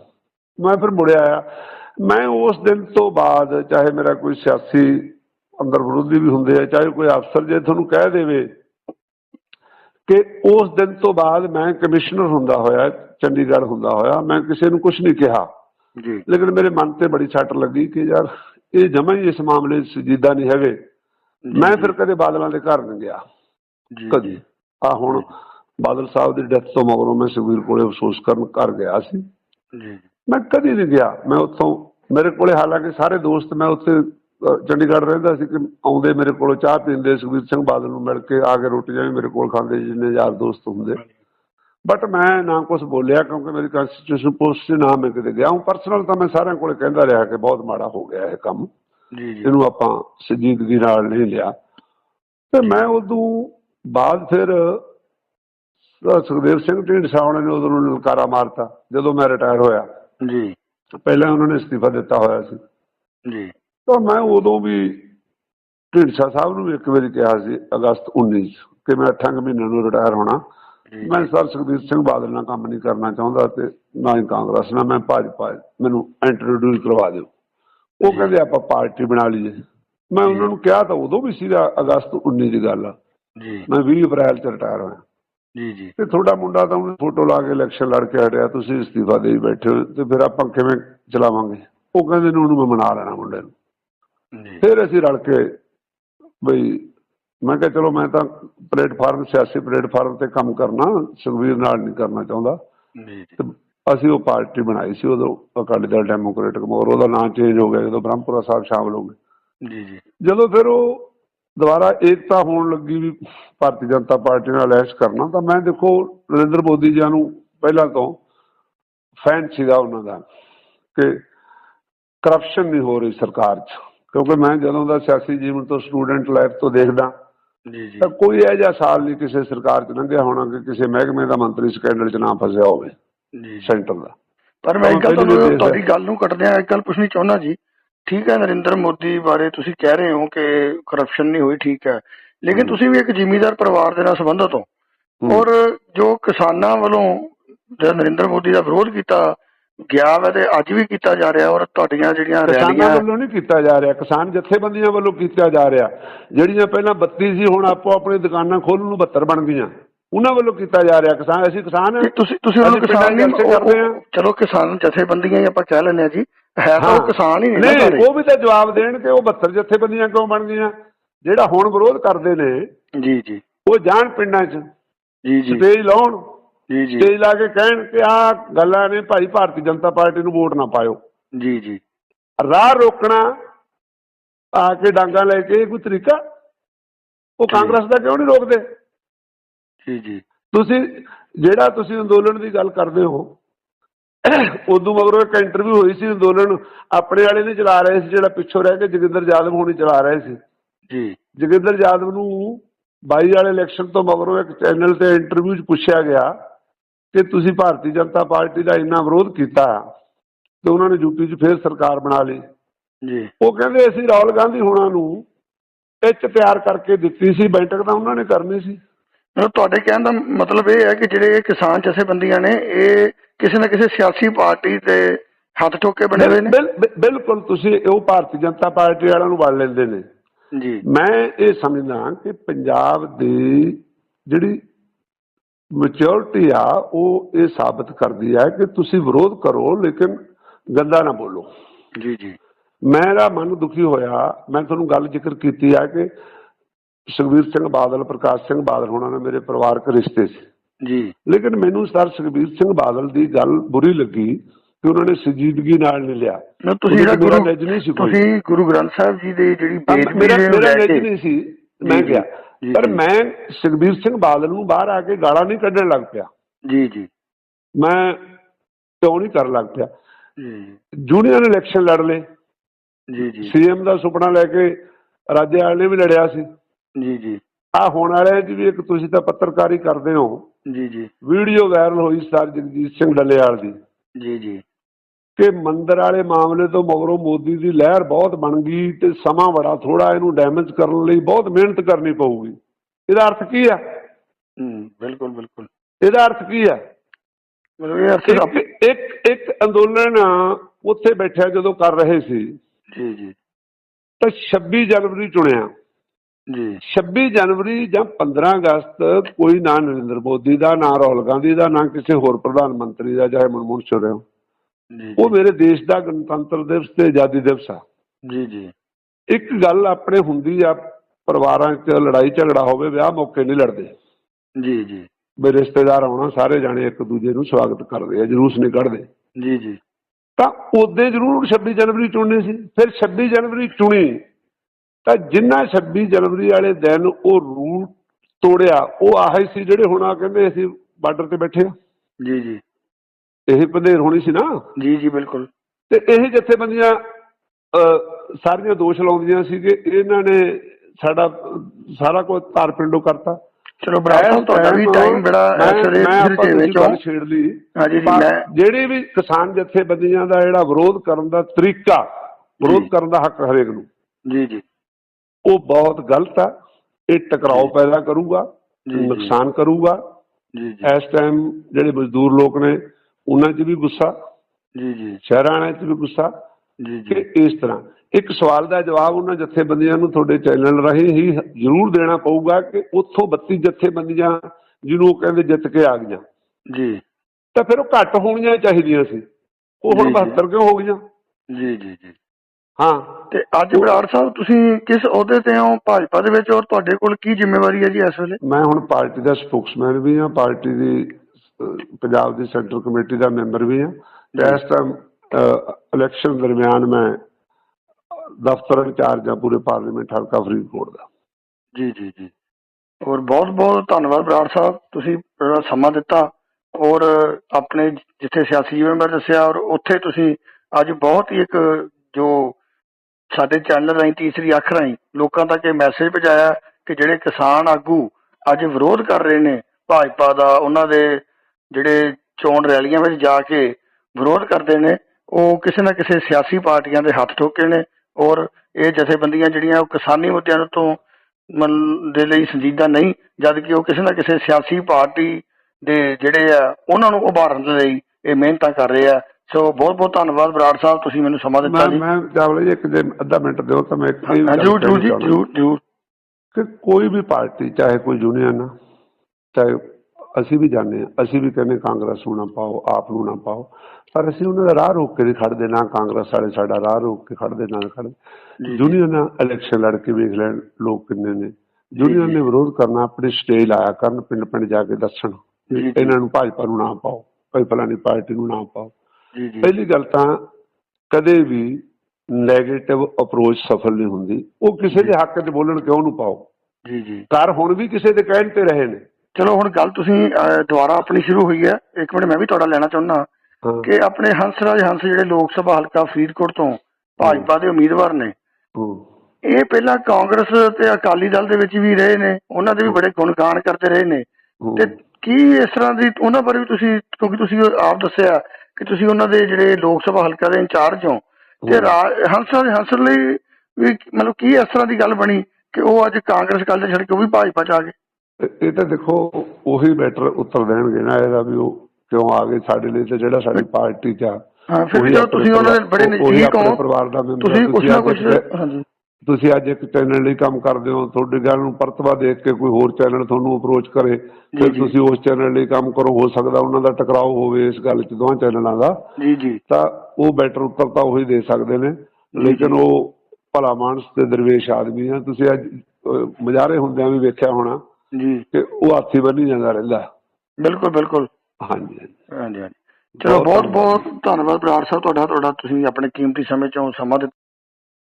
ਮੈਂ ਫਿਰ ਮੁੜਿਆ ਆਇਆ ਮੈਂ ਉਸ ਦਿਨ ਤੋਂ ਬਾਅਦ ਚਾਹੇ ਮੇਰਾ ਕੋਈ ਸਿਆਸੀ ਅੰਦਰ ਵਿਰੋਧੀ ਵੀ ਹੁੰਦੇ ਆ ਚਾਹੇ ਕੋਈ ਅਫਸਰ ਜੇ ਤੁਹਾਨੂੰ ਕਹਿ ਦੇਵੇ ਕਿ ਉਸ ਦਿਨ ਤੋਂ ਬਾਅਦ ਮੈਂ ਕਮਿਸ਼ਨਰ ਹੁੰਦਾ ਹੋਇਆ ਚੰਡੀਗੜ੍ਹ ਹੁੰਦਾ ਹੋਇਆ ਮੈਂ ਕਿਸੇ ਨੂੰ ਕੁਝ ਨਹੀਂ ਕਿਹਾ। ਜੀ। ਲੇਕਿਨ ਮੇਰੇ ਮਨ ਤੇ ਬੜੀ ਸੱਟ ਲੱਗੀ ਕਿ ਯਾਰ ਇਹ ਜਮਾਂ ਹੀ ਇਸ ਮਾਮਲੇ 'ਚ ਸੰਜੀਦਾ ਨਹੀਂ ਹੈਗੇ। ਮੈਂ ਫਿਰ ਕਦੇ ਬਾਦਲਾਂ ਦੇ ਘਰ ਨਹੀਂ ਗਿਆ। ਜੀ ਕਦੀ। ਆ ਹੁਣ ਬਾਦਲ ਸਾਹਿਬ ਦੀ ਡੈਥ ਤੋਂ ਮਗਰੋਂ ਮੈਂ ਸੁਖਬੀਰ ਕੋਲੇ ਅਫਸੋਸ ਕਰਨ ਘਰ ਗਿਆ ਸੀ। ਜੀ। ਮੈਂ ਕਦੀ ਨਹੀਂ ਗਿਆ। ਮੈਂ ਉੱਥੋਂ ਮੇਰੇ ਕੋਲੇ ਹਾਲਾਂਕਿ ਸਾਰੇ ਦੋਸਤ ਮੈਂ ਉੱਥੇ ਚੰਡੀਗੜ੍ਹ ਰਹਿੰਦਾ ਸੀ ਕਿ ਆਉਂਦੇ ਮੇਰੇ ਕੋਲੋਂ ਚਾਹ ਪੀਂਦੇ ਸੁਖਬੀਰ ਸਿੰਘ ਬਾਦਲ ਨੂੰ ਮਿਲ ਕੇ ਆ ਕੇ ਰੋਟੀਆਂ ਵੀ ਮੇਰੇ ਕੋਲ ਖਾਂਦੇ ਜਿੰਨੇ ਯਾਰ ਦੋਸਤ ਹੁੰਦੇ। ਬਟ ਮੈਂ ਨਾ ਕੁਝ ਬੋਲਿਆ ਕਿਉਂਕਿ ਮੇਰੀ ਕਨਸਟੀਟਿਊਸ਼ਨ ਪੋਸਟ 'ਚ ਨਾ ਮੈਂ ਕਿਤੇ ਗਿਆ ਹਾਂ। ਪਰਸਨਲ ਤਾਂ ਮੈਂ ਸਾਰਿਆਂ ਕੋਲੇ ਕਹਿੰਦਾ ਰਿਹਾ ਕਿ ਬਹੁਤ ਮਾੜਾ ਹੋ ਗਿਆ ਇਹ ਕੰਮ। ਜੀ ਜੀ। ਇਹਨੂੰ ਆਪਾਂ ਸੰਜੀਦਗੀ ਨਾਲ ਨਹੀਂ ਲਿਆ। ਤੇ ਮੈਂ ਉਦੋਂ ਬਾਅਦ ਫਿਰ ਸੁਖਦੇਵ ਸਿੰਘ ਢੀਂਡਸਾ ਉਹਨਾਂ ਨੇ ਉਦੋਂ ਨੂੰ ਲਲਕਾਰਾ ਮਾਰਤਾ ਜਦੋਂ ਮੈਂ ਰਿਟਾਇਰ ਹੋਇਆ। ਜੀ। ਪਹਿਲਾਂ ਉਹਨਾਂ ਨੇ ਅਸਤੀਫਾ ਦਿੱਤਾ ਹੋਇਆ ਸੀ। ਜੀ। ਤਾਂ ਮੈਂ ਉਦੋਂ ਵੀ ਢੀਂਡਸਾ ਸਾਹਿਬ ਨੂੰ ਇੱਕ ਵਾਰੀ ਕਿਹਾ ਸੀ ਅਗਸਤ 19 ਚ ਕਿ ਮੈਂ 8 ਮਹੀਨਿਆਂ ਨੂੰ ਰਿਟਾਇਰ ਹੋਣਾ। ਮੈਂ ਸਰ ਸੁਖਬੀਰ ਸਿੰਘ ਬਾਦਲ ਨਾਲ ਕੰਮ ਨਹੀਂ ਕਰਨਾ ਚਾਹੁੰਦਾ ਤੇ ਨਾ ਹੀ ਕਾਂਗਰਸ ਨਾਲ ਮੈਂ ਭਾਜਪਾ ਮੈਨੂੰ ਇੰਟਰੋਡਿਊਸ ਕਰਵਾ ਦਿਓ। ਉਹ। ਕਹਿੰਦੇ ਆਪਾਂ ਪਾਰਟੀ ਬਣਾ ਲਈਏ। ਮੈਂ ਉਹਨਾਂ ਨੂੰ ਕਿਹਾ ਤਾਂ ਉਦੋਂ ਵੀ ਸੀਗਾ ਅਗਸਤ 19 ਦੀ ਗੱਲ ਆ। ਜੀ। ਮੈਂ 20 ਅਪ੍ਰੈਲ ਚ ਰਿਟਾਇਰ ਹੋਇਆ। ਜੀ ਜੀ। ਤੇ ਤੁਹਾਡਾ ਮੁੰਡਾ ਤਾਂ ਉਹਨੇ ਫੋਟੋ ਲਾ ਕੇ ਇਲੈਕਸ਼ਨ ਲੜ ਕੇ ਹਟਿਆ ਤੁਸੀਂ ਅਸਤੀਫਾ ਦੇ ਬੈਠੇ ਹੋ ਤੇ ਫਿਰ ਆਪਾਂ ਕਿਵੇਂ ਚਲਾਵਾਂਗੇ? ਉਹ ਕਹਿੰਦੇ ਨੇ ਉਹਨੂੰ ਮੈਂ ਮਨਾ ਲੈਣਾ ਮੁੰਡੇ ਨੂੰ। ਜੀ। ਫਿਰ ਅਸੀਂ ਰਲ ਕੇ ਬਈ ਮੈਂ ਕਿਹਾ ਚਲੋ ਮੈਂ ਤਾਂ ਪਲੇਟਫਾਰਮ ਸਿਆਸੀ ਪਲੇਟਫਾਰਮ ਤੇ ਕੰਮ ਕਰਨਾ ਸੁਖਵੀਰ ਨਾਲ ਨਹੀਂ ਕਰਨਾ ਚਾਹੁੰਦਾ। ਜੀ ਅਸੀਂ ਉਹ ਪਾਰਟੀ ਬਣਾਈ ਸੀ ਉਦੋਂ ਅਕਾਲੀ ਦਲ ਡੈਮੋਕ੍ਰੈਟਿਕ ਮਗਰ ਉਹਦਾ ਨਾਂ ਚੇਂਜ ਹੋ ਗਿਆ ਜਦੋਂ ਬ੍ਰਹਮਪੁਰਾ ਸਾਹਿਬ ਸ਼ਾਮਲ ਹੋ ਗਏ। ਜੀ ਜੀ। ਜਦੋਂ ਫਿਰ ਉਹ ਦੁਬਾਰਾ ਏਕਤਾ ਹੋਣ ਲੱਗੀ ਵੀ ਭਾਰਤੀ ਜਨਤਾ ਪਾਰਟੀ ਨਾਲ ਐਸ਼ ਕਰਨਾ ਤਾਂ ਮੈਂ ਦੇਖੋ ਨਰਿੰਦਰ ਮੋਦੀ ਜੀ ਨੂੰ ਪਹਿਲਾਂ ਤੋਂ ਫੈਨ ਸੀਗਾ ਉਹਨਾਂ ਦਾ ਕਿ ਕਰਪਸ਼ਨ ਨਹੀਂ ਹੋ ਰਹੀ ਸਰਕਾਰ 'ਚ। ਕਿਉਂਕਿ ਮੈਂ ਜਦੋਂ ਦਾ ਸਿਆਸੀ ਜੀਵਨ ਤੋਂ ਸਟੂਡੈਂਟ ਲਾਈਫ ਤੋਂ ਦੇਖਦਾ ਤਾਂ ਕੋਈ ਇਹੋ ਜਿਹਾ ਸਾਲ ਨਹੀਂ ਕਿਸੇ ਸਰਕਾਰ 'ਚ ਲੰਘਿਆ ਹੋਣਾ ਕਿ ਕਿਸੇ ਮਹਿਕਮੇ ਦਾ ਮੰਤਰੀ ਸਕੈਂਡਲ 'ਚ ਨਾ ਫਸਿਆ ਹੋਵੇ ਜੀ ਸੈਂਟਰ ਦਾ। ਪਰ ਮੈਂ ਇੱਕ ਤੁਹਾਨੂੰ ਤੁਹਾਡੀ ਗੱਲ ਨੂੰ ਕੱਟਦਿਆਂ ਇੱਕ ਗੱਲ ਪੁੱਛਣੀ ਚਾਹੁੰਦਾ ਜੀ। ਠੀਕ ਹੈ ਨਰਿੰਦਰ ਮੋਦੀ ਬਾਰੇ ਤੁਸੀਂ ਕਹਿ ਰਹੇ ਹੋ ਕਿ ਕਰਪਸ਼ਨ ਨਹੀਂ ਹੋਈ ਠੀਕ ਹੈ। ਲੇਕਿਨ। ਤੁਸੀਂ ਵੀ ਇੱਕ ਜ਼ਿਮੀਂਦਾਰ ਪਰਿਵਾਰ ਦੇ ਨਾਲ ਸੰਬੰਧਿਤ ਹੋ। ਔਰ ਜੋ ਕਿਸਾਨਾਂ ਵੱਲੋਂ ਜਿਹੜਾ ਨਰਿੰਦਰ ਮੋਦੀ ਦਾ ਵਿਰੋਧ ਕੀਤਾ ਗਿਆ ਵਾ ਤੇ ਅੱਜ ਵੀ ਕੀਤਾ ਜਾ ਰਿਹਾ ਔਰ ਤੁਹਾਡੀਆਂ ਜਿਹੜੀਆਂ ਕਿਸਾਨਾਂ ਰੈਲੀਆਂ ਵੱਲੋਂ ਨਹੀਂ ਕੀਤਾ ਜਾ ਰਿਹਾ ਕਿਸਾਨ ਜਥੇਬੰਦੀਆਂ ਵੱਲੋਂ ਕੀਤਾ ਜਾ ਰਿਹਾ। ਜਿਹੜੀਆਂ ਪਹਿਲਾਂ 32 ਸੀ ਹੁਣ ਆਪੋ ਆਪਣੀ ਦੁਕਾਨਾਂ ਖੋਲ੍ਹਣ ਨੂੰ 72 ਬਣ ਗਈਆਂ। ਉਹਨਾਂ ਵੱਲੋਂ ਕੀਤਾ ਜਾ ਰਿਹਾ ਕਿਸਾਨ ਅਸੀਂ ਕਿਸਾਨ ਤੁਸੀਂ ਤੁਸੀਂ ਉਹਨੂੰ ਕਿਸਾਨ ਨਹੀਂ ਕਰਦੇ। ਉਹ- ਚਲੋ ਕਿਸਾਨ ਜਥੇਬੰਦੀਆਂ ਹੀ ਆਪਾਂ ਕਹਿ ਲੈਂਦੇ ਆ ਜੀ। ਹੈ ਤਾਂ ਉਹ। ਕਿਸਾਨ ਹੀ ਨਹੀਂ ਉਹ ਵੀ ਤਾਂ ਜਵਾਬ ਦੇਣ ਕਿ ਉਹ 72 ਜਥੇਬੰਦੀਆਂ ਕਿਉਂ ਬਣ ਗਈਆਂ? ਜਿਹੜਾ ਹੁਣ ਵਿਰੋਧ ਕਰਦੇ ਨੇ ਜੀ ਜੀ। ਉਹ ਜਾਣ ਪਿੰਡਾਂ 'ਚ। ਜੀ ਜੀ। ਸਟੇਜ ਲਾਉਣ। ਜੀ ਜੀ। ਸਟੇਜ ਲਾ ਕੇ ਕਹਿਣ ਕਿ ਆਹ ਗੱਲਾਂ ਨੇ ਭਾਈ ਭਾਰਤੀ ਜਨਤਾ ਪਾਰਟੀ ਨੂੰ ਵੋਟ ਨਾ ਪਾਇਓ। ਜੀ ਜੀ। ਰਾਹ ਰੋਕਣਾ ਆ ਕੇ ਡਾਂਗਾ ਲੈ ਕੇ ਕੋਈ ਤਰੀਕਾ? ਉਹ ਕਾਂਗਰਸ ਦਾ ਕਿਉਂ ਨਹੀਂ ਰੋਕਦੇ? ਜੀ ਜੀ। ਤੁਸੀਂ ਜਿਹੜਾ ਤੁਸੀਂ ਅੰਦੋਲਨ ਦੀ ਗੱਲ ਕਰਦੇ ਹੋ ਉਦੋਂ ਮਗਰੋਂ ਇੱਕ ਇੰਟਰਵਿਊ ਹੋਈ ਸੀ ਅੰਦੋਲਨ ਆਪਣੇ ਵਾਲੇ ਨੇ ਚਲਾ ਰਹੇ ਸੀ ਜਿਹੜਾ ਪਿੱਛੋਂ ਰਹਿ ਕੇ ਜੋਗਿੰਦਰ ਯਾਦਵ ਹੋਣੀ ਚਲਾ ਰਹੇ ਸੀ। ਜੀ। ਜੋਗਿੰਦਰ ਯਾਦਵ ਨੂੰ 22 ਵਾਲੇ ਇਲੈਕਸ਼ਨ ਤੋਂ ਮਗਰੋਂ ਇੱਕ ਚੈਨਲ ਤੇ ਇੰਟਰਵਿਊ 'ਚ ਪੁੱਛਿਆ ਗਿਆ ਕਿ ਤੁਸੀਂ ਭਾਰਤੀ ਜਨਤਾ ਪਾਰਟੀ ਦਾ ਇੰਨਾ ਵਿਰੋਧ ਕੀਤਾ ਤੇ ਉਹਨਾਂ ਨੇ ਯੂਪੀ 'ਚ ਫੇਰ ਸਰਕਾਰ ਬਣਾ ਲਈ। ਜੀ। ਉਹ ਕਹਿੰਦੇ ਅਸੀਂ ਰਾਹੁਲ ਗਾਂਧੀ ਹੋਣਾ ਨੂੰ ਪਿੱਚ ਤਿਆਰ ਕਰਕੇ ਦਿੱਤੀ ਸੀ ਬੈਠਕ ਤਾਂ ਉਹਨਾਂ ਨੇ ਕਰਨੀ ਸੀ। ਤੁਹਾਡੇ ਕਹਿਣ ਦਾ ਮਤਲਬ ਇਹ ਹੈ ਕਿ ਜਿਹੜੇ ਕਿਸਾਨ ਜਥੇਬੰਦੀਆਂ ਨੇ ਇਹ ਕਿਸੇ ਨਾ ਕਿਸੇ ਸਿਆਸੀ ਪਾਰਟੀ ਤੇ ਹੱਥ ਠੋਕੇ ਬਣੇ ਹੋਏ ਨੇ। ਬਿਲ- ਬਿਲ- ਬਿਲਕੁਲ ਤੁਸੀਂ ਉਹ ਭਾਰਤੀ ਜਨਤਾ ਪਾਰਟੀ ਵਾਲਿਆਂ ਨੂੰ ਵੜ ਲੈਂਦੇ ਨੇ। ਜੀ। ਮੈਂ ਇਹ ਸਮਝਦਾ ਕਿ ਪੰਜਾਬ ਦੀ ਜਿਹੜੀ ਮੈਚੁਰਿਟੀ ਆ ਉਹ ਇਹ ਸਾਬਤ ਕਰਦੀ ਹੈ ਕਿ ਤੁਸੀਂ ਵਿਰੋਧ ਕਰੋ ਲੇਕਿਨ ਗੰਦਾ ਨਾ ਬੋਲੋ। ਜੀ ਜੀ। ਮੇਰਾ ਮਨ ਦੁਖੀ ਹੋਇਆ ਮੈਂ ਤੁਹਾਨੂੰ ਗੱਲ ਜ਼ਿਕਰ ਕੀਤੀ ਹੈ ਕਿ ਸੁਖਬੀਰ ਸਿੰਘ ਬਾਦਲ ਪ੍ਰਕਾਸ਼ ਸਿੰਘ ਬਾਦਲ ਹੋਣਾ ਨੇ ਮੇਰੇ ਪਰਿਵਾਰਕ ਰਿਸ਼ਤੇ ਸੀ। ਜੀ। ਲੇਕਿਨ ਮੈਨੂੰ ਸਰ ਸੁਖਬੀਰ ਸਿੰਘ ਬਾਦਲ ਦੀ ਗੱਲ ਬੁਰੀ ਲੱਗੀ ਕਿ ਉਹਨਾਂ ਨੇ ਸੰਜੀਦਗੀ ਨਾਲ ਨਹੀਂ ਲਿਆ। ਨਾ ਤੁਸੀਂ ਜਿਹੜਾ ਗੁਰੂ। ਤੁਸੀਂ ਗ੍ਰੰਥ ਸਾਹਿਬ ਜੀ ਦੀ ਜਿਹੜੀ ਹਾਂ, ਬੇਦਬੀ ਮੇਰਾ ਮੇਰਾ ਨਹੀਂ ਸੀ ਮੈਂ ਕਿਹਾ। ਪਰ। ਮੈਂ ਸੁਖਬੀਰ ਸਿੰਘ ਬਾਦਲ ਨੂੰ ਬਾਹਰ ਆ ਕੇ ਗਾਲਾਂ ਨਹੀਂ ਕੱਢਣ ਲੱਗ ਪਿਆ। ਜੀ ਜੀ। ਮੈਂ ਕਿਉਂ ਨਹੀਂ ਕਰਨ ਲੱਗ ਪਿਆ? ਜੂਨੀਅਰ ਇਲੈਕਸ਼ਨ ਲੜ ਲਏ। ਜੀ ਜੀ। ਸੀਐਮ ਦਾ ਸੁਪਨਾ ਲੈ ਕੇ ਰਾਜੇਵਾਲ ਨੇ ਵੀ ਲੜਿਆ ਸੀ। ਜੀ ਜੀ। ਆ ਹੋਣ ਵਾਲੇ ਜੀ ਵੀ ਇੱਕ ਤੁਸੀਂ ਤਾਂ ਪੱਤਰਕਾਰੀ ਕਰਦੇ ਹੋ। ਜੀ ਜੀ। ਵੀਡੀਓ ਵਾਇਰਲ ਹੋਈ ਸਰ ਜਗਜੀਤ ਸਿੰਘ ਡੱਲੇਵਾਲ ਦੀ। ਜੀ ਜੀ। ਕਿ ਮੰਦਰ ਵਾਲੇ ਮਾਮਲੇ ਤੋਂ ਮਗਰੋਂ ਮੋਦੀ ਦੀ ਲਹਿਰ ਬਹੁਤ ਬਣ ਗਈ ਤੇ ਸਮਾਂ ਬੜਾ ਥੋੜਾ ਇਹਨੂੰ ਡੈਮੇਜ ਕਰਨ ਲਈ ਬਹੁਤ ਮਿਹਨਤ ਕਰਨੀ ਪਊਗੀ। ਇਹਦਾ ਅਰਥ ਕੀ ਆ ਹੂੰ ਬਿਲਕੁਲ ਬਿਲਕੁਲ। ਇਹਦਾ ਅਰਥ ਕੀ ਆ ਮਤਲਬ ਇੱਕ ਇੱਕ ਅੰਦੋਲਨ ਉੱਥੇ ਬੈਠਿਆ ਜਦੋਂ ਕਰ ਰਹੇ ਸੀ। ਜੀ ਜੀ। ਤਾਂ 26 ਜਨਵਰੀ ਚੁਣਿਆ। ਜੀ। 26 ਜਨਵਰੀ ਜਾਂ 15 ਅਗਸਤ ਕੋਈ ਨਾ ਨਰਿੰਦਰ ਮੋਦੀ ਦਾ ਨਾ ਰਾਹੁਲ ਗਾਂਧੀ ਦਾ ਨਾ ਕਿਸੇ ਹੋਰ ਪ੍ਰਧਾਨ ਮੰਤਰੀ ਦਾ ਚਾਹੇ ਮਨਮੋਹਨ ਸਿਰੋਂ ਜੀ ਉਹ ਮੇਰੇ ਦੇਸ਼ ਦਾ ਗਣਤੰਤਰ ਦਿਵਸ ਤੇ ਆਜ਼ਾਦੀ ਦਿਵਸ ਆ। ਜੀ ਜੀ। ਇੱਕ ਗੱਲ ਆਪਣੇ ਹੁੰਦੀ ਆ ਪਰਿਵਾਰਾਂ 'ਚ ਲੜਾਈ ਝਗੜਾ ਹੋਵੇ ਵਿਆਹ ਮੌਕੇ ਨਹੀਂ ਲੜਦੇ। ਜੀ ਜੀ। ਵੀ ਰਿਸ਼ਤੇਦਾਰ ਆਉਣਾ ਸਾਰੇ ਜਾਣੇ ਇੱਕ ਦੂਜੇ ਨੂੰ ਸਵਾਗਤ ਕਰਦੇ ਆ ਜਲੂਸ ਨਹੀਂ ਕੱਢਦੇ। ਜੀ ਜੀ। ਤਾਂ ਉਹਦੇ ਜ਼ਰੂਰ 26 ਜਨਵਰੀ ਚੁਣਨੀ ਸੀ। ਫਿਰ 26 ਜਨਵਰੀ ਚੁਣੀ। ਤਾਂ ਜਿੰਨਾ 26 ਜਨਵਰੀ ਵਾਲੇ ਦਿਨ ਉਹ ਰੂਲ ਤੋੜਿਆ ਉਹ ਆਹੀ ਸੀ ਜਿਹੜੇ ਹੁਣ ਆ ਕਹਿੰਦੇ ਅਸੀਂ ਬਾਰਡਰ ਤੇ ਬੈਠੇ ਆ। ਜੀ ਜੀ। ਇਹ ਪੰਧੇਰ ਹੋਣੀ ਸੀ ਨਾ? ਜੀ ਜੀ ਬਿਲਕੁਲ। ਤੇ ਇਹ ਜਥੇਬੰਦੀਆਂ ਸਾਰੀਆਂ ਦੋਸ਼ ਲਾਉਂਦੀਆਂ ਸੀ ਕਿ ਇਹਨਾਂ ਨੇ ਸਾਡਾ ਸਾਰਾ ਕੁਝ ਤਾਰ ਪਿੰਡੋਂ ਕਰਤਾ। ਚਲੋ ਸਾਹਿਬ ਤੁਹਾਡਾ ਵੀ ਟਾਈਮ ਬੜਾ ਮੈਂ- ਇਸ ਵੇਲੇ ਮੈਂ ਸਿਰ ਆਪਾਂ ਦੇ ਤੁਸੀਂ ਵਿੱਚੋਂ ਗੱਲ ਛੇੜ ਲਈ। ਹਾਂਜੀ ਜੀ ਮੈਂ ਜਿਹੜੀ ਵੀ ਕਿਸਾਨ ਜਥੇਬੰਦੀਆਂ ਦਾ ਜਿਹੜਾ ਵਿਰੋਧ ਕਰਨ ਦਾ ਤਰੀਕਾ ਵਿਰੋਧ। ਕਰਨ ਦਾ ਹੱਕ ਹਰੇਕ ਨੂੰ। ਜੀ ਜੀ। ਉਹ ਬਹੁਤ ਗਲਤ ਆ। ਇਹ ਟਕਰਾਓ ਪੈਦਾ ਕਰੂਗਾ। ਨੁਕਸਾਨ ਕਰੂਗਾ। ਜੀ ਜੀ। ਇਸ ਟਾਈਮ ਜਿਹੜੇ ਮਜ਼ਦੂਰ ਲੋਕ ਨੇ ਉਹਨਾਂ 'ਚ ਵੀ ਗੁੱਸਾ ਜੀ ਜੀ। ਸ਼ਹਿਰਾਂ ਵਾਲਿਆਂ 'ਚ ਵੀ ਗੁੱਸਾ ਜੀ ਜੀ। ਇਸ ਤਰ੍ਹਾਂ। ਇੱਕ ਸਵਾਲ ਦਾ ਜਵਾਬ ਉਹਨਾਂ ਜਥੇਬੰਦੀਆਂ ਨੂੰ ਤੁਹਾਡੇ ਚੈਨਲ ਰਾਹੀਂ ਹੀ ਜ਼ਰੂਰ ਦੇਣਾ ਪਊਗਾ ਕਿ ਉੱਥੋਂ 32 ਜਥੇਬੰਦੀਆਂ ਜਿਹਨੂੰ ਉਹ ਕਹਿੰਦੇ ਜਿੱਤ ਕੇ ਆ ਗਈਆਂ। ਜੀ। ਤਾਂ ਫਿਰ ਉਹ ਘੱਟ ਹੋਣੀਆਂ ਚਾਹੀਦੀਆਂ ਸੀ। ਉਹ ਹੁਣ ਜੀ, ਜੀ। 72 ਕਿਉਂ ਹੋ ਗਈਆਂ? ਜੀ ਜੀ ਜੀ। ਹਾਂ। ਤੇ ਅੱਜ ਬਰਾੜ ਸਾਹਿਬ ਤੁਸੀਂ ਕਿਸ ਅਹੁਦੇ ਤੇ ਹੋ? ਭਾਜਪਾ ਦੇ ਵਿੱਚ ਔਰ ਤੁਹਾਡੇ ਕੋਲ ਕੀ ਜ਼ਿੰਮੇਵਾਰੀ ਹੈ ਜੀ ਇਸ ਵੇਲੇ? ਮੈਂ ਹੁਣ ਪਾਰਟੀ ਦਾ ਸਪੋਕਸਮੈਨ ਵੀ ਹਾਂ ਪਾਰਟੀ ਦੀ ਪੰਜਾਬ ਦੀ ਸੈਂਟਰਲ ਕਮੇਟੀ ਦਾ ਮੈਂਬਰ ਵੀ ਹਾਂ। ਤੇ ਇਸ ਟਾਈਮ ਇਲੈਕਸ਼ਨ ਦਰਮਿਆਨ ਮੈਂ ਦਫ਼ਤਰ ਇੰਚਾਰਜ ਹਾਂ ਪੂਰੇ ਪਾਰਲੀਮੈਂਟ ਹਲਕਾ ਫਰੀਦਕੋਟ ਦਾ। ਜੀ ਜੀ ਜੀ। ਔਰ ਬਹੁਤ ਬਹੁਤ ਧੰਨਵਾਦ ਬਰਾੜ ਸਾਹਿਬ। ਤੁਸੀਂ ਸਮਾਂ ਦਿੱਤਾ ਔਰ ਆਪਣੇ ਜਿੱਥੇ ਸਿਆਸੀ ਜੀਵਨ ਬਾਰੇ ਦੱਸਿਆ ਔਰ ਉੱਥੇ ਤੁਸੀਂ ਅੱਜ ਬਹੁਤ ਹੀ ਇੱਕ ਜੋ ਸਾਡੇ ਚੈਨਲ ਰਾਹੀਂ, ਤੀਸਰੀ ਅੱਖ ਰਾਹੀਂ ਲੋਕਾਂ ਤੱਕ ਇਹ ਮੈਸੇਜ ਪਹੁੰਚਾਇਆ ਕਿ ਜਿਹੜੇ ਕਿਸਾਨ ਆਗੂ ਅੱਜ ਵਿਰੋਧ ਕਰ ਰਹੇ ਨੇ ਭਾਜਪਾ ਦਾ, ਉਹਨਾਂ ਦੇ ਜਿਹੜੇ ਚੋਣ ਰੈਲੀਆਂ ਵਿੱਚ ਜਾ ਕੇ ਵਿਰੋਧ ਕਰਦੇ ਨੇ ਉਹ ਕਿਸੇ ਨਾ ਕਿਸੇ ਸਿਆਸੀ ਪਾਰਟੀਆਂ ਦੇ ਹੱਥ ਠੋਕੇ ਨੇ ਔਰ ਇਹ ਜਥੇਬੰਦੀਆਂ ਜਿਹੜੀਆਂ ਉਹ ਕਿਸਾਨੀ ਮੁੱਦਿਆਂ ਤੋਂ ਮਨ ਦੇ ਲਈ ਸੰਜੀਦਾ ਨਹੀਂ ਜਦ ਕਿ ਉਹ ਕਿਸੇ ਨਾ ਕਿਸੇ ਸਿਆਸੀ ਪਾਰਟੀ ਦੇ ਜਿਹੜੇ ਆ ਉਹਨਾਂ ਨੂੰ ਉਭਾਰਨ ਦੇ ਲਈ ਇਹ ਮਿਹਨਤਾਂ ਕਰ ਰਹੇ ਆ। ਸੋ ਬਹੁਤ ਬਹੁਤ ਧੰਨਵਾਦ ਬਰਾੜ ਸਾਹਿਬ ਤੁਸੀਂ ਮੈਨੂੰ ਸਮਾਂ ਦਿੱਤਾ ਜੀ। ਮੈਂ ਚਾਵਲਾ ਜੀ ਇੱਕ ਜੇ ਅੱਧਾ ਮਿੰਟ ਦਿਓ ਤਾਂ ਮੈਂ ਜਰੂਰ ਜਰੂਰ ਜੀ। ਜਰੂਰ ਜਰੂਰ। ਕਿ ਕੋਈ ਵੀ ਪਾਰਟੀ ਚਾਹੇ ਕੋਈ ਯੂਨੀਅਨ ਚਾਹੇ ਅਸੀਂ ਵੀ ਜਾਣਦੇ ਹਾਂ। ਅਸੀਂ ਵੀ ਕਹਿੰਦੇ ਕਾਂਗਰਸ ਨੂੰ ਨਾ ਪਾਓ ਆਪ ਨੂੰ ਨਾ ਪਾਓ। ਪਰ ਅਸੀਂ ਉਹਨਾਂ ਦਾ ਰਾਹ ਰੋਕ ਕੇ ਨਹੀਂ ਖੜਦੇ ਨਾ ਕਾਂਗਰਸ ਵਾਲੇ ਸਾਡਾ ਰਾਹ ਰੋਕ ਕੇ ਖੜਦੇ ਨਾ ਖੜਦੇ ਜੀ। ਯੂਨੀਅਨ ਇਲੈਕਸ਼ਨ ਲੜ ਕੇ ਵੇਖ ਲੈਣ ਲੋਕ ਕਿੰਨੇ ਨੇ। ਯੂਨੀਅਨ ਜੀ। ਨੇ ਵਿਰੋਧ ਕਰਨਾ ਆਪਣੇ ਸਟੇਜ ਲਾਇਆ ਕਰਨ ਪਿੰਡ ਪਿੰਡ ਜਾ ਕੇ ਦੱਸਣ। ਇਹਨਾਂ ਨੂੰ ਭਾਜਪਾ ਨੂੰ ਨਾ ਪਾਓ ਕੋਈ ਫਲਾਣੀ ਪਾਰਟੀ ਨੂੰ ਨਾ ਪਾਓ। ਪਹਿਲੀ ਗੱਲ ਤਾਂ ਕਦੇ ਵੀ 네ਗੇਟਿਵ ਅਪਰੋਚ ਸਫਲ ਨਹੀਂ ਹੁੰਦੀ। ਉਹ ਕਿਸੇ ਦੇ ਹੱਕ 'ਚ ਬੋਲਣ ਕਿਉਂ ਨੂੰ ਪਾਓ? ਜੀ ਜੀ। ਕਰ ਹੁਣ ਵੀ ਕਿਸੇ ਦੇ ਕਹਿਣ ਤੇ ਰਹੇ ਨੇ। ਚਲੋ ਹੁਣ ਗੱਲ ਤੁਸੀਂ ਦੁਬਾਰਾ ਆਪਣੀ ਸ਼ੁਰੂ ਹੋਈ ਹੈ ਇੱਕ ਮਿੰਟ ਮੈਂ ਵੀ ਤੁਹਾਡਾ ਲੈਣਾ ਚਾਹੁੰਦਾ। ਕਿ ਆਪਣੇ ਹੰਸਰਾਜ ਹੰਸ ਜਿਹੜੇ ਲੋਕ ਸਭਾ ਹਲਕਾ ਫਰੀਦਕੋਟ ਤੋਂ ਭਾਜਪਾ ਦੇ ਉਮੀਦਵਾਰ ਨੇ। ਇਹ ਪਹਿਲਾਂ ਕਾਂਗਰਸ ਤੇ ਅਕਾਲੀ ਦਲ ਦੇ ਵਿੱਚ ਵੀ ਰਹੇ ਨੇ ਉਹਨਾਂ ਦੇ ਵੀ ਬੜੇ ਗੁਣਗਾਨ ਕਰਦੇ ਰਹੇ ਨੇ। ਤੇ ਕੀ ਇਸ ਤਰ੍ਹਾਂ ਦੀ ਉਹਨਾਂ ਬਾਰੇ ਵੀ ਤੁਸੀਂ ਕਿਉਂਕਿ ਤੁਸੀਂ ਆਪ ਦੱਸਿਆ ਕਿ ਤੁਸੀਂ ਉਹਨਾਂ ਦੇ ਜਿਹੜੇ ਲੋਕ ਸਭਾ ਹਲਕਾ ਦੇ ਇੰਚਾਰਜ ਹੋ ਤੇ ਰਾ- ਹੰਸਰਾਜ ਹੰਸ ਲਈ ਵੀ ਮਤਲਬ ਕੀ ਇਸ ਤਰ੍ਹਾਂ ਦੀ ਗੱਲ ਬਣੀ ਕਿ ਉਹ ਅੱਜ ਕਾਂਗਰਸ ਕੱਲ ਦੇ ਛੱਡ ਕੇ ਉਹ ਵੀ ਭਾਜਪਾ ਚ ਆ ਗਏ ਇਹ- ਤਾਂ ਦੇਖੋ ਉਹੀ ਬੈਟਰ ਉੱਤਰ ਦੇਣਗੇ ਨਾ ਇਹਦਾ ਵੀ ਉਹ ਕਿਉਂ ਆ ਗਏ ਸਾਡੇ ਲਈ ਤੇ ਜਿਹੜਾ ਸਾਡੀ ਪਾਰਟੀ 'ਚ ਆ। ਹਾਂ ਫਿਰ ਵੀ ਉਹੀ ਜਦੋਂ ਆਪਣੇ ਤੁਸੀਂ ਉਹਨਾਂ ਦੇ ਬੜੇ ਪਰਿਵਾਰ- ਉਹੀ ਨਜ਼ਦੀਕ ਆਪਣੇ ਹੋ ਪਰਿਵਾਰ ਦਾ ਮੈਂਬਰ ਤੁਸੀਂ ਕੁਛ ਨਾ ਅੱਜ ਕੁਛ ਇੱਕ- ਹਾਂਜੀ। ਤੁਸੀਂ ਅੱਜ ਇੱਕ ਚੈਨਲ ਲਈ ਕੰਮ ਕਰਦੇ ਹੋ ਤੁਹਾਡੀ ਗੱਲ ਨੂੰ ਪਰਤਵਾ ਦੇਖ ਕੇ ਕੋਈ ਹੋਰ ਚੈਨਲ ਤੁਹਾਨੂੰ ਅਪਰੋਚ ਕਰੇ ਫਿਰ। ਤੁਸੀਂ ਉਸ ਚੈਨਲ ਲਈ ਕੰਮ ਕਰੋ ਹੋ ਸਕਦਾ ਉਹਨਾਂ ਦਾ ਟਕਰਾਓ ਹੋਵੇ ਇਸ ਗੱਲ 'ਚ ਦੋਹਾਂ ਚੈਨਲਾਂ ਦਾ। ਜੀ ਜੀ। ਤਾਂ ਉਹ ਬੈਟਰ ਉੱਤਰ ਤਾਂ ਉਹੀ ਦੇ ਸਕਦੇ ਨੇ ਲੇਕਿਨ ਉਹ ਭਲਾ ਮਾਨਸ ਤੇ ਦਰਵੇਸ਼ ਆਦਮੀ ਆ। ਤੁਸੀਂ ਅੱਜ ਅਹ, ਮੁਜ਼ਾਹਰੇ ਹੁੰਦਿਆਂ ਵੀ ਵੇਖਿਆ ਹੋਣਾ ਜੀ। ਕਿ ਉਹ ਹਾਥੀ ਬੰਨੀ ਜਾਂਦਾ ਰਹਿੰਦਾ। ਬਿਲਕੁਲ ਬਿਲਕੁਲ। ਹਾਂਜੀ ਹਾਂਜੀ। ਹਾਂਜੀ ਚਲੋ ਬਹੁਤ ਬਹੁਤ ਬਹੁਤ ਧੰਨਵਾਦ ਬਰਾੜ ਸਾਹਿਬ ਤੁਹਾਡਾ ਤੁਹਾਡਾ ਤੁਸੀਂ ਆਪਣੇ ਕੀਮਤੀ ਸਮੇਂ ਚੋਂ ਸਮਾਂ ਦਿੱਤਾ।